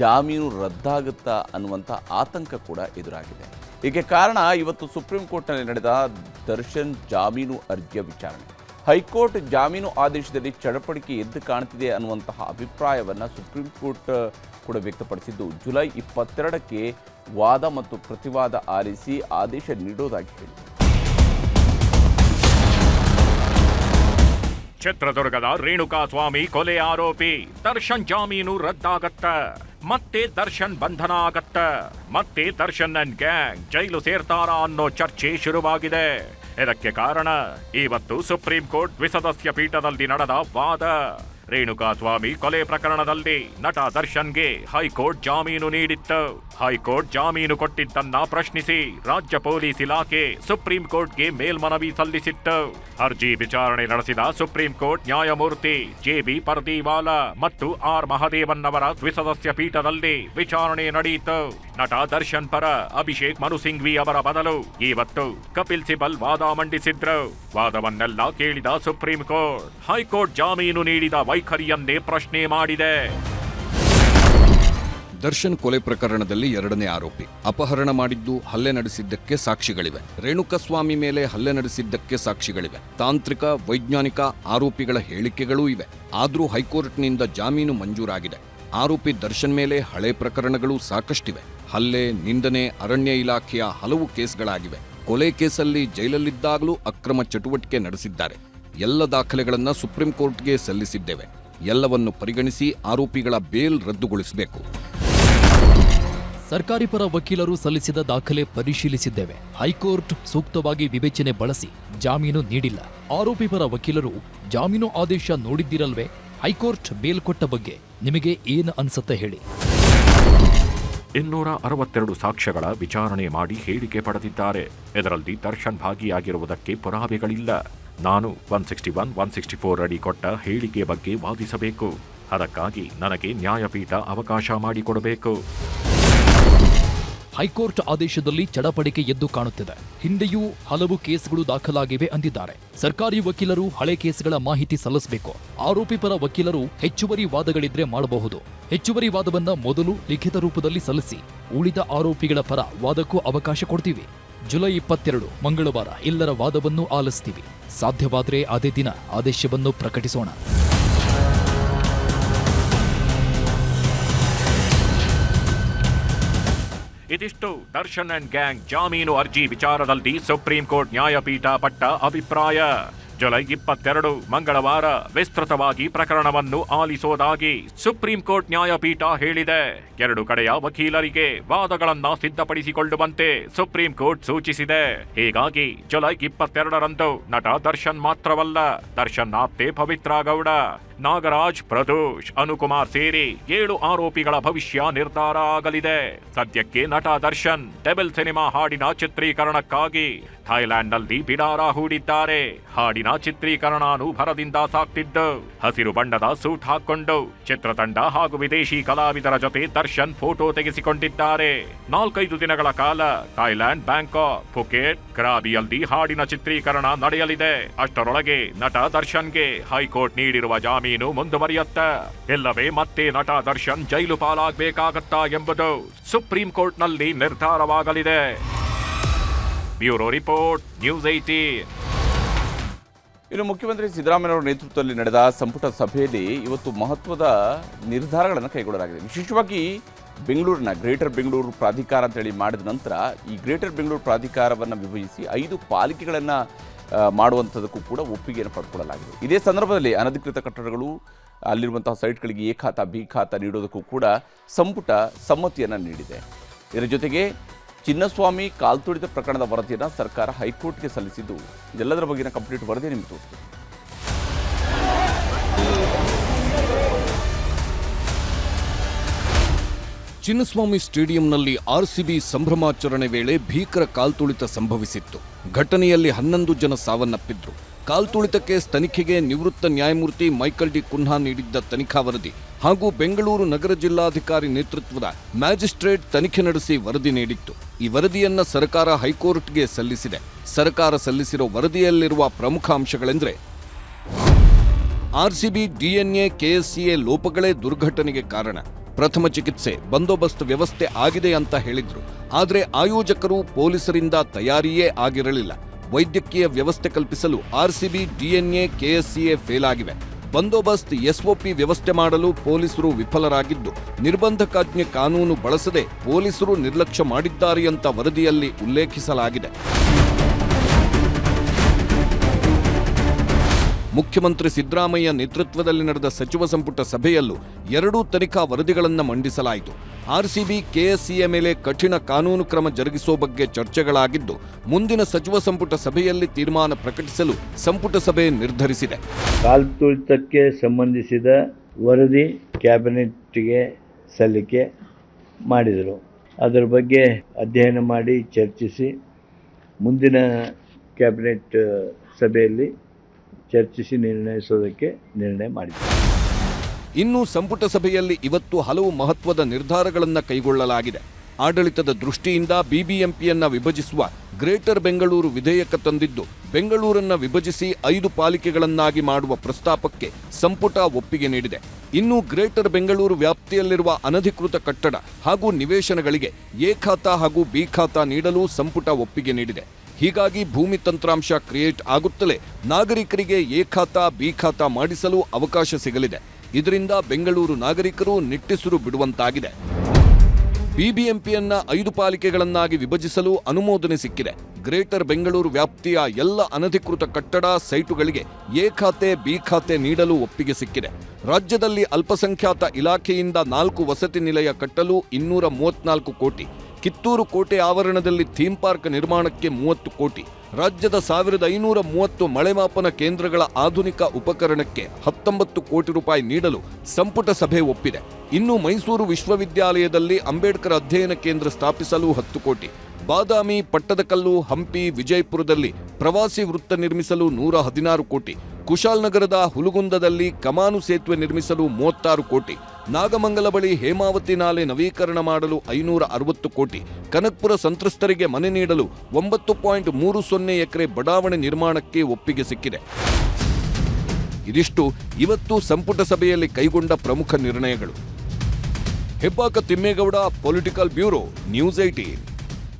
Speaker 1: ಜಾಮೀನು ರದ್ದಾಗುತ್ತಾ ಅನ್ನುವಂಥ ಆತಂಕ ಕೂಡ ಎದುರಾಗಿದೆ. ಇದಕ್ಕೆ ಕಾರಣ ಇವತ್ತು ಸುಪ್ರೀಂ ಕೋರ್ಟ್ನಲ್ಲಿ ನಡೆದ ದರ್ಶನ್ ಜಾಮೀನು ಅರ್ಜಿಯ ವಿಚಾರಣೆ. ಹೈಕೋರ್ಟ್ ಜಾಮೀನು ಆದೇಶದಲ್ಲಿ ಚಡಪಡಿಕೆ ಎದ್ದು ಕಾಣ್ತಿದೆ ಅನ್ನುವಂತಹ ಅಭಿಪ್ರಾಯವನ್ನು ಸುಪ್ರೀಂ ಕೋರ್ಟ್ ಕೂಡ ವ್ಯಕ್ತಪಡಿಸಿದ್ದು, ಜುಲೈ ಇಪ್ಪತ್ತೆರಡಕ್ಕೆ ವಾದ ಮತ್ತು ಪ್ರತಿವಾದ ಆಲಿಸಿ ಆದೇಶ ನೀಡೋದಾಗಿ ಹೇಳಿದೆ.
Speaker 7: ಚಿತ್ರದುರ್ಗದ ರೇಣುಕಾಸ್ವಾಮಿ ಕೊಲೆ ಆರೋಪಿ. ದರ್ಶನ್ ಜಾಮೀನು ರದ್ದಾಗತ್ತ. ಮತ್ತೆ ದರ್ಶನ್ ಬಂಧನ ಆಗತ್ತ ಮತ್ತೆ ದರ್ಶನ್ ಅಂಡ್ ಗ್ಯಾಂಗ್ ಜೈಲು ಸೇರ್ತಾರಾ ಅನ್ನೋ ಚರ್ಚೆ ಶುರುವಾಗಿದೆ. ಇದಕ್ಕೆ ಕಾರಣ, ಇವತ್ತು ಸುಪ್ರೀಂ ಕೋರ್ಟ್ ದ್ವಿಸದಸ್ಯ ಪೀಠದಲ್ಲಿ ನಡೆದ ವಾದ. ರೇಣುಕಾಸ್ವಾಮಿ ಕೊಲೆ ಪ್ರಕರಣದಲ್ಲಿ ನಟ ದರ್ಶನ್ಗೆ ಹೈಕೋರ್ಟ್ ಜಾಮೀನು ನೀಡಿತ್ತು. ಹೈಕೋರ್ಟ್ ಜಾಮೀನು ಕೊಟ್ಟಿದ್ದನ್ನ ಪ್ರಶ್ನಿಸಿ ರಾಜ್ಯ ಪೊಲೀಸ್ ಇಲಾಖೆ ಸುಪ್ರೀಂ ಕೋರ್ಟ್ಗೆ ಮೇಲ್ಮನವಿ ಸಲ್ಲಿಸಿತ್ತು. ಅರ್ಜಿ ವಿಚಾರಣೆ ನಡೆಸಿದ ಸುಪ್ರೀಂ ಕೋರ್ಟ್ ನ್ಯಾಯಮೂರ್ತಿ ಜೆಬಿ ಪರ್ದಿವಾಲಾ ಮತ್ತು ಆರ್. ಮಹದೇವನ್ ಅವರ ದ್ವಿಸದಸ್ಯ ಪೀಠದಲ್ಲಿ ವಿಚಾರಣೆ ನಡೆಯಿತು. ನಟ ದರ್ಶನ್ ಪರ ಅಭಿಷೇಕ್ ಮನು ಸಿಂಘ್ವಿ ಅವರ ಬದಲು ಇವತ್ತು ಕಪಿಲ್ ಸಿಬಲ್ ವಾದ ಮಂಡಿಸಿದ್ರು. ವಾದವನ್ನೆಲ್ಲ ಕೇಳಿದ ಸುಪ್ರೀಂ ಕೋರ್ಟ್ ಹೈಕೋರ್ಟ್ ಜಾಮೀನು ನೀಡಿದ ವೈಖರಿಯನ್ನೇ ಪ್ರಶ್ನೆ ಮಾಡಿದೆ.
Speaker 6: ದರ್ಶನ್ ಕೊಲೆ ಪ್ರಕರಣದಲ್ಲಿ ಎರಡನೇ ಆರೋಪಿ. ಅಪಹರಣ ಮಾಡಿದ್ದು ಹಲ್ಲೆ ನಡೆಸಿದ್ದಕ್ಕೆ ಸಾಕ್ಷಿಗಳಿವೆ. ರೇಣುಕಸ್ವಾಮಿ ಮೇಲೆ ಹಲ್ಲೆ ನಡೆಸಿದ್ದಕ್ಕೆ ಸಾಕ್ಷಿಗಳಿವೆ. ತಾಂತ್ರಿಕ, ವೈಜ್ಞಾನಿಕ ಆರೋಪಿಗಳ ಹೇಳಿಕೆಗಳೂ ಇವೆ. ಆದರೂ ಹೈಕೋರ್ಟ್ನಿಂದ ಜಾಮೀನು ಮಂಜೂರಾಗಿದೆ. ಆರೋಪಿ ದರ್ಶನ್ ಮೇಲೆ ಹಳೆ ಪ್ರಕರಣಗಳು ಸಾಕಷ್ಟಿವೆ. ಹಲ್ಲೆ, ನಿಂದನೆ, ಅರಣ್ಯ ಇಲಾಖೆಯ ಹಲವು ಕೇಸ್ಗಳಾಗಿವೆ. ಕೊಲೆ ಕೇಸಲ್ಲಿ ಜೈಲಲ್ಲಿದ್ದಾಗಲೂ ಅಕ್ರಮ ಚಟುವಟಿಕೆ ನಡೆಸಿದ್ದಾರೆ. ಎಲ್ಲ ದಾಖಲೆಗಳನ್ನು ಸುಪ್ರೀಂ ಕೋರ್ಟ್ಗೆ ಸಲ್ಲಿಸಿದ್ದೇವೆ. ಎಲ್ಲವನ್ನು ಪರಿಗಣಿಸಿ ಆರೋಪಿಗಳ ಬೇಲ್ ರದ್ದುಗೊಳಿಸಬೇಕು.
Speaker 2: ಸರ್ಕಾರಿ ಪರ ವಕೀಲರು ಸಲ್ಲಿಸಿದ ದಾಖಲೆ ಪರಿಶೀಲಿಸಿದ್ದೇವೆ. ಹೈಕೋರ್ಟ್ ಸೂಕ್ತವಾಗಿ ವಿವೇಚನೆ ಬಳಸಿ ಜಾಮೀನು ನೀಡಿಲ್ಲ. ಆರೋಪಿ ಪರ ವಕೀಲರು ಜಾಮೀನು ಆದೇಶ ನೋಡಿದ್ದಿರಲ್ವೇ? ಹೈಕೋರ್ಟ್ ಬೇಲ್ ಕೊಟ್ಟ ಬಗ್ಗೆ ನಿಮಗೆ ಏನು ಅನ್ಸತ್ತೆ ಹೇಳಿ.
Speaker 7: ಇನ್ನೂರ ಅರವತ್ತೆರಡು ಸಾಕ್ಷ್ಯಗಳ ವಿಚಾರಣೆ ಮಾಡಿ ಹೇಳಿಕೆ ಪಡೆದಿದ್ದಾರೆ. ಇದರಲ್ಲಿ ದರ್ಶನ್ ಭಾಗಿಯಾಗಿರುವುದಕ್ಕೆ ಪುರಾವೆಗಳಿಲ್ಲ. ನಾನು one sixty one one sixty four ಅಡಿ ಕೊಟ್ಟ ಹೇಳಿಕೆ ಬಗ್ಗೆ ವಾದಿಸಬೇಕು. ಅದಕ್ಕಾಗಿ ನನಗೆ ನ್ಯಾಯಪೀಠ ಅವಕಾಶ ಮಾಡಿಕೊಡಬೇಕು.
Speaker 2: ಹೈಕೋರ್ಟ್ ಆದೇಶದಲ್ಲಿ ಚಡಪಡಿಕೆ ಎದ್ದು ಕಾಣುತ್ತಿದೆ. ಹಿಂದೆಯೂ ಹಲವು ಕೇಸ್ಗಳು ದಾಖಲಾಗಿವೆ ಅಂದಿದ್ದಾರೆ. ಸರ್ಕಾರಿ ವಕೀಲರು ಹಳೆ ಕೇಸ್ಗಳ ಮಾಹಿತಿ ಸಲ್ಲಿಸಬೇಕು. ಆರೋಪಿ ಪರ ವಕೀಲರು ಹೆಚ್ಚುವರಿ ವಾದಗಳಿದ್ರೆ ಮಾಡಬಹುದು. ಹೆಚ್ಚುವರಿ ವಾದವನ್ನ ಮೊದಲು ಲಿಖಿತ ರೂಪದಲ್ಲಿ ಸಲ್ಲಿಸಿ, ಉಳಿದ ಆರೋಪಿಗಳ ಪರ ವಾದಕ್ಕೂ ಅವಕಾಶ ಕೊಡ್ತೀವಿ. ಜುಲೈ ಇಪ್ಪತ್ತೆರಡು, ಮಂಗಳವಾರ ಎಲ್ಲರ ವಾದವನ್ನು ಆಲಿಸ್ತೀವಿ. ಸಾಧ್ಯವಾದರೆ ಅದೇ ದಿನ ಆದೇಶವನ್ನು ಪ್ರಕಟಿಸೋಣ.
Speaker 7: ಇದಿಷ್ಟು ದರ್ಶನ್ ಅಂಡ್ ಗ್ಯಾಂಗ್ ಜಾಮೀನು ಅರ್ಜಿ ವಿಚಾರದಲ್ಲಿ ಸುಪ್ರೀಂ ಕೋರ್ಟ್ ನ್ಯಾಯಪೀಠ ಪಟ್ಟ ಅಭಿಪ್ರಾಯ. ಜುಲೈ ಇಪ್ಪತ್ತೆರಡು ಮಂಗಳವಾರ ವಿಸ್ತೃತವಾಗಿ ಪ್ರಕರಣವನ್ನು ಆಲಿಸೋದಾಗಿ ಸುಪ್ರೀಂ ಕೋರ್ಟ್ ನ್ಯಾಯಪೀಠ ಹೇಳಿದೆ. ಎರಡು ಕಡೆಯ ವಕೀಲರಿಗೆ ವಾದಗಳನ್ನು ಸಿದ್ಧಪಡಿಸಿಕೊಳ್ಳುವಂತೆ ಸುಪ್ರೀಂ ಕೋರ್ಟ್ ಸೂಚಿಸಿದೆ. ಹೀಗಾಗಿ ಜುಲೈ ಇಪ್ಪತ್ತೆರಡರಂದು ನಟ ದರ್ಶನ್ ಮಾತ್ರವಲ್ಲ, ದರ್ಶನ್ ಆಪ್ತೆ ಪವಿತ್ರ ಗೌಡ ನಾಗರಾಜ್ ಪ್ರದೋಷ್, ಅನುಕುಮಾರ್ ಸೇರಿ ಏಳು ಆರೋಪಿಗಳ ಭವಿಷ್ಯ ನಿರ್ಧಾರ ಆಗಲಿದೆ. ಸದ್ಯಕ್ಕೆ ನಟ ದರ್ಶನ್ ಡೆಬಲ್ ಸಿನಿಮಾ ಹಾಡಿನ ಚಿತ್ರೀಕರಣಕ್ಕಾಗಿ ಥೈಲ್ಯಾಂಡ್ನಲ್ಲಿ ಬಿಡಾರ ಹೂಡಿದ್ದಾರೆ. ಹಾಡಿನ ಚಿತ್ರೀಕರಣಾನು ಭರದಿಂದ ಸಾಕ್ತಿದ್ದು ಹಸಿರು ಬಣ್ಣದ ಸೂಟ್ ಹಾಕೊಂಡು ಚಿತ್ರತಂಡ ಹಾಗೂ ವಿದೇಶಿ ಕಲಾವಿದರ ಜೊತೆ ದರ್ಶನ್ ಫೋಟೋ ತೆಗೆಸಿಕೊಂಡಿದ್ದಾರೆ. ನಾಲ್ಕೈದು ದಿನಗಳ ಕಾಲ ಥೈಲ್ಯಾಂಡ್ ಬ್ಯಾಂಕಾಕ್, ಫುಕೆಟ್, ಕ್ರಾಬಿಯಲ್ಲಿ ಹಾಡಿನ ಚಿತ್ರೀಕರಣ ನಡೆಯಲಿದೆ. ಅಷ್ಟರೊಳಗೆ ನಟ ದರ್ಶನ್ಗೆ ಹೈಕೋರ್ಟ್ ನೀಡಿರುವ ಜಾಮೀನು ಮುಂದುವರಿಯತ್ತ. ಇಲ್ಲವೇ ಮತ್ತೆ ನಟ ದರ್ಶನ್ ಜೈಲು ಪಾಲಾಗಬೇಕಾಗತ್ತಾ ಎಂಬುದು ಸುಪ್ರೀಂ ಕೋರ್ಟ್ನಲ್ಲಿ ನಿರ್ಧಾರವಾಗಲಿದೆ. ಬ್ಯೂರೋ ರಿಪೋರ್ಟ್, ನ್ಯೂಸ್ ಏಟೀನ್
Speaker 1: ಇನ್ನು ಮುಖ್ಯಮಂತ್ರಿ ಸಿದ್ದರಾಮಯ್ಯನವರ ನೇತೃತ್ವದಲ್ಲಿ ನಡೆದ ಸಂಪುಟ ಸಭೆಯಲ್ಲಿ ಇವತ್ತು ಮಹತ್ವದ ನಿರ್ಧಾರಗಳನ್ನು ಕೈಗೊಳ್ಳಲಾಗಿದೆ. ವಿಶೇಷವಾಗಿ ಬೆಂಗಳೂರಿನ ಗ್ರೇಟರ್ ಬೆಂಗಳೂರು ಪ್ರಾಧಿಕಾರ ಅಂತೇಳಿ ಮಾಡಿದ ನಂತರ ಈ ಗ್ರೇಟರ್ ಬೆಂಗಳೂರು ಪ್ರಾಧಿಕಾರವನ್ನು ವಿಭಜಿಸಿ ಐದು ಪಾಲಿಕೆಗಳನ್ನು ಮಾಡುವಂಥದ್ದಕ್ಕೂ ಕೂಡ ಒಪ್ಪಿಗೆಯನ್ನು ಪಡ್ಕೊಳ್ಳಲಾಗಿದೆ ಇದೇ ಸಂದರ್ಭದಲ್ಲಿ ಅನಧಿಕೃತ ಕಟ್ಟಡಗಳು, ಅಲ್ಲಿರುವಂತಹ ಸೈಟ್ಗಳಿಗೆ ಎ ಖಾತ, ಬಿ ಖಾತ ನೀಡೋದಕ್ಕೂ ಕೂಡ ಸಂಪುಟ ಸಮ್ಮತಿಯನ್ನು ನೀಡಿದೆ. ಇದರ ಜೊತೆಗೆ ಚಿನ್ನಸ್ವಾಮಿ ಕಾಲ್ತುಳಿತ ಪ್ರಕರಣದ ವರದಿಯನ್ನು ಸರ್ಕಾರ ಹೈಕೋರ್ಟ್ಗೆ ಸಲ್ಲಿಸಿದ್ದು, ಇದೆಲ್ಲದರ ಬಗ್ಗಿನ ಕಂಪ್ಲೀಟ್ ವರದಿ ನಿಮಗೆ
Speaker 6: ಚಿನ್ನಸ್ವಾಮಿ ಸ್ಟೇಡಿಯಂನಲ್ಲಿ ಆರ್ಸಿಬಿ ಸಂಭ್ರಮಾಚರಣೆ ವೇಳೆ ಭೀಕರ ಕಾಲ್ತುಳಿತ ಸಂಭವಿಸಿತ್ತು. ಘಟನೆಯಲ್ಲಿ ಹನ್ನೊಂದು ಜನ ಸಾವನ್ನಪ್ಪಿದ್ರು. ಕಾಲ್ತುಳಿತಕ್ಕೆ ತನಿಖೆಗೆ ನಿವೃತ್ತ ನ್ಯಾಯಮೂರ್ತಿ ಮೈಕಲ್ ಡಿ ಕುನ್ಹಾ ನೀಡಿದ್ದ ತನಿಖಾ ವರದಿ ಹಾಗೂ ಬೆಂಗಳೂರು ನಗರ ಜಿಲ್ಲಾಧಿಕಾರಿ ನೇತೃತ್ವದ ಮ್ಯಾಜಿಸ್ಟ್ರೇಟ್ ತನಿಖೆ ನಡೆಸಿ ವರದಿ ನೀಡಿತ್ತು. ಈ ವರದಿಯನ್ನ ಸರ್ಕಾರ ಹೈಕೋರ್ಟ್ಗೆ ಸಲ್ಲಿಸಿದೆ. ಸರ್ಕಾರ ಸಲ್ಲಿಸಿರೋ ವರದಿಯಲ್ಲಿರುವ ಪ್ರಮುಖ ಅಂಶಗಳೆಂದರೆ ಆರ್ಸಿಬಿ, ಡಿಎನ್ಎ, ಕೆಎಸ್ಸಿಎ ಲೋಪಗಳೇ ದುರ್ಘಟನೆಗೆ ಕಾರಣ. ಪ್ರಥಮ ಚಿಕಿತ್ಸೆ, ಬಂದೋಬಸ್ತ್ ವ್ಯವಸ್ಥೆ ಆಗಿದೆ ಅಂತ ಹೇಳಿದ್ರು. ಆದರೆ ಆಯೋಜಕರು ಪೊಲೀಸರಿಂದ ತಯಾರಿಯೇ ಆಗಿರಲಿಲ್ಲ. ವೈದ್ಯಕೀಯ ವ್ಯವಸ್ಥೆ ಕಲ್ಪಿಸಲು ಆರ್ಸಿಬಿ, ಡಿಎನ್ಎ, ಕೆಎಸ್ಸಿಎ ಫೇಲ್ ಆಗಿವೆ ಬಂದೋಬಸ್ತ್ ಎಸ್ಒಪಿ ವ್ಯವಸ್ಥೆ ಮಾಡಲು ಪೊಲೀಸರು ವಿಫಲರಾಗಿದ್ದು, ನಿರ್ಬಂಧಕಾಜ್ಞೆ ಕಾನೂನು ಬಳಸದೆ ಪೊಲೀಸರು ನಿರ್ಲಕ್ಷ್ಯ ಮಾಡಿದ್ದಾರೆ ಅಂತ ವರದಿಯಲ್ಲಿ ಉಲ್ಲೇಖಿಸಲಾಗಿದೆ. ಮುಖ್ಯಮಂತ್ರಿ ಸಿದ್ದರಾಮಯ್ಯ ನೇತೃತ್ವದಲ್ಲಿ ನಡೆದ ಸಚಿವ ಸಂಪುಟ ಸಭೆಯಲ್ಲೂ ಎರಡೂ ತನಿಖಾ ವರದಿಗಳನ್ನು ಮಂಡಿಸಲಾಯಿತು. ಆರ್ಸಿಬಿ, ಕೆಎಸ್ಸಿಯ ಮೇಲೆ ಕಠಿಣ ಕಾನೂನು ಕ್ರಮ ಜರುಗಿಸುವ ಬಗ್ಗೆ ಚರ್ಚೆಗಳಾಗಿದ್ದು, ಮುಂದಿನ ಸಚಿವ ಸಂಪುಟ ಸಭೆಯಲ್ಲಿ ತೀರ್ಮಾನ ಪ್ರಕಟಿಸಲು ಸಂಪುಟ ಸಭೆ ನಿರ್ಧರಿಸಿದೆ.
Speaker 8: ಕಾಲ್ತುಳಿತಕ್ಕೆ ಸಂಬಂಧಿಸಿದ ವರದಿ ಕ್ಯಾಬಿನೆಟ್ಗೆ ಸಲ್ಲಿಕೆ ಮಾಡಿದರು. ಅದರ ಬಗ್ಗೆ ಅಧ್ಯಯನ ಮಾಡಿ ಚರ್ಚಿಸಿ, ಮುಂದಿನ ಕ್ಯಾಬಿನೆಟ್ ಸಭೆಯಲ್ಲಿ ಚರ್ಚಿಸಿ ನಿರ್ಣಯಿಸೋದಕ್ಕೆ ನಿರ್ಣಯ ಮಾಡಿದ್ದಾರೆ.
Speaker 6: ಇನ್ನು ಸಂಪುಟ ಸಭೆಯಲ್ಲಿ ಇವತ್ತು ಹಲವು ಮಹತ್ವದ ನಿರ್ಧಾರಗಳನ್ನು ಕೈಗೊಳ್ಳಲಾಗಿದೆ. ಆಡಳಿತದ ದೃಷ್ಟಿಯಿಂದ ಬಿಬಿಎಂಪಿಯನ್ನ ವಿಭಜಿಸುವ ಗ್ರೇಟರ್ ಬೆಂಗಳೂರು ವಿಧೇಯಕ ತಂದಿದ್ದು, ಬೆಂಗಳೂರನ್ನ ವಿಭಜಿಸಿ ಐದು ಪಾಲಿಕೆಗಳನ್ನಾಗಿ ಮಾಡುವ ಪ್ರಸ್ತಾಪಕ್ಕೆ ಸಂಪುಟ ಒಪ್ಪಿಗೆ ನೀಡಿದೆ. ಇನ್ನು ಗ್ರೇಟರ್ ಬೆಂಗಳೂರು ವ್ಯಾಪ್ತಿಯಲ್ಲಿರುವ ಅನಧಿಕೃತ ಕಟ್ಟಡ ಹಾಗೂ ನಿವೇಶನಗಳಿಗೆ ಎ ಖಾತಾ ಹಾಗೂ ಬಿ ಖಾತಾ ನೀಡಲು ಸಂಪುಟ ಒಪ್ಪಿಗೆ ನೀಡಿದೆ. ಹೀಗಾಗಿ ಭೂಮಿ ತಂತ್ರಾಂಶ ಕ್ರಿಯೇಟ್ ಆಗುತ್ತಲೇ ನಾಗರಿಕರಿಗೆ ಎ ಖಾತಾ, ಬಿ ಖಾತಾ ಮಾಡಿಸಲು ಅವಕಾಶ ಸಿಗಲಿದೆ. ಇದರಿಂದ ಬೆಂಗಳೂರು ನಾಗರಿಕರು ನಿಟ್ಟುಸಿರು ಬಿಡುವಂತಾಗಿದೆ. ಬಿಬಿಎಂಪಿಯನ್ನ ಐದು ಪಾಲಿಕೆಗಳನ್ನಾಗಿ ವಿಭಜಿಸಲು ಅನುಮೋದನೆ ಸಿಕ್ಕಿದೆ. ಗ್ರೇಟರ್ ಬೆಂಗಳೂರು ವ್ಯಾಪ್ತಿಯ ಎಲ್ಲ ಅನಧಿಕೃತ ಕಟ್ಟಡ ಸೈಟುಗಳಿಗೆ ಎ ಖಾತೆ, ಬಿ ಖಾತೆ ನೀಡಲು ಒಪ್ಪಿಗೆ ಸಿಕ್ಕಿದೆ. ರಾಜ್ಯದಲ್ಲಿ ಅಲ್ಪಸಂಖ್ಯಾತ ಇಲಾಖೆಯಿಂದ ನಾಲ್ಕು ವಸತಿ ನಿಲಯ ಕಟ್ಟಲು ಇನ್ನೂರ ಮೂವತ್ನಾಲ್ಕು ಕೋಟಿ. ಕಿತ್ತೂರು ಕೋಟೆ ಆವರಣದಲ್ಲಿ ಥೀಮ್ ಪಾರ್ಕ್ ನಿರ್ಮಾಣಕ್ಕೆ ಮೂವತ್ತು ಕೋಟಿ, ರಾಜ್ಯದ ಸಾವಿರದ ಐನೂರ ಮೂವತ್ತು ಮಳೆಮಾಪನ ಕೇಂದ್ರಗಳ ಆಧುನಿಕ ಉಪಕರಣಕ್ಕೆ ಹತ್ತೊಂಬತ್ತು ಕೋಟಿ ರೂಪಾಯಿ ನೀಡಲು ಸಂಪುಟ ಸಭೆ ಒಪ್ಪಿದೆ. ಇನ್ನು ಮೈಸೂರು ವಿಶ್ವವಿದ್ಯಾಲಯದಲ್ಲಿ ಅಂಬೇಡ್ಕರ್ ಅಧ್ಯಯನ ಕೇಂದ್ರ ಸ್ಥಾಪಿಸಲು ಹತ್ತು ಕೋಟಿ. ಬಾದಾಮಿ ಪಟ್ಟದಕಲ್ಲು ಹಂಪಿ ವಿಜಯಪುರದಲ್ಲಿ ಪ್ರವಾಸಿ ವೃತ್ತ ನಿರ್ಮಿಸಲು ನೂರ ಹದಿನಾರು ಕೋಟಿ. ಕುಶಾಲ್ನಗರದ ಹುಲಗುಂದದಲ್ಲಿ ಕಮಾನು ಸೇತುವೆ ನಿರ್ಮಿಸಲು ಮೂವತ್ತಾರು ಕೋಟಿ. ನಾಗಮಂಗಲ ಬಳಿ ಹೇಮಾವತಿ ನಾಲೆ ನವೀಕರಣ ಮಾಡಲು ಐನೂರ ಅರವತ್ತು ಕೋಟಿ. ಕನಕ್ಪುರ ಸಂತ್ರಸ್ತರಿಗೆ ಮನೆ ನೀಡಲು ಒಂಬತ್ತು ಪಾಯಿಂಟ್ ಮೂರು ಸೊನ್ನೆ ಎಕರೆ ಬಡಾವಣೆ ನಿರ್ಮಾಣಕ್ಕೆ ಒಪ್ಪಿಗೆ ಸಿಕ್ಕಿದೆ. ಇದಿಷ್ಟು ಇವತ್ತು ಸಂಪುಟ ಸಭೆಯಲ್ಲಿ ಕೈಗೊಂಡ ಪ್ರಮುಖ ನಿರ್ಣಯಗಳು. Hebbaka Thimmegowda political bureau news eighteen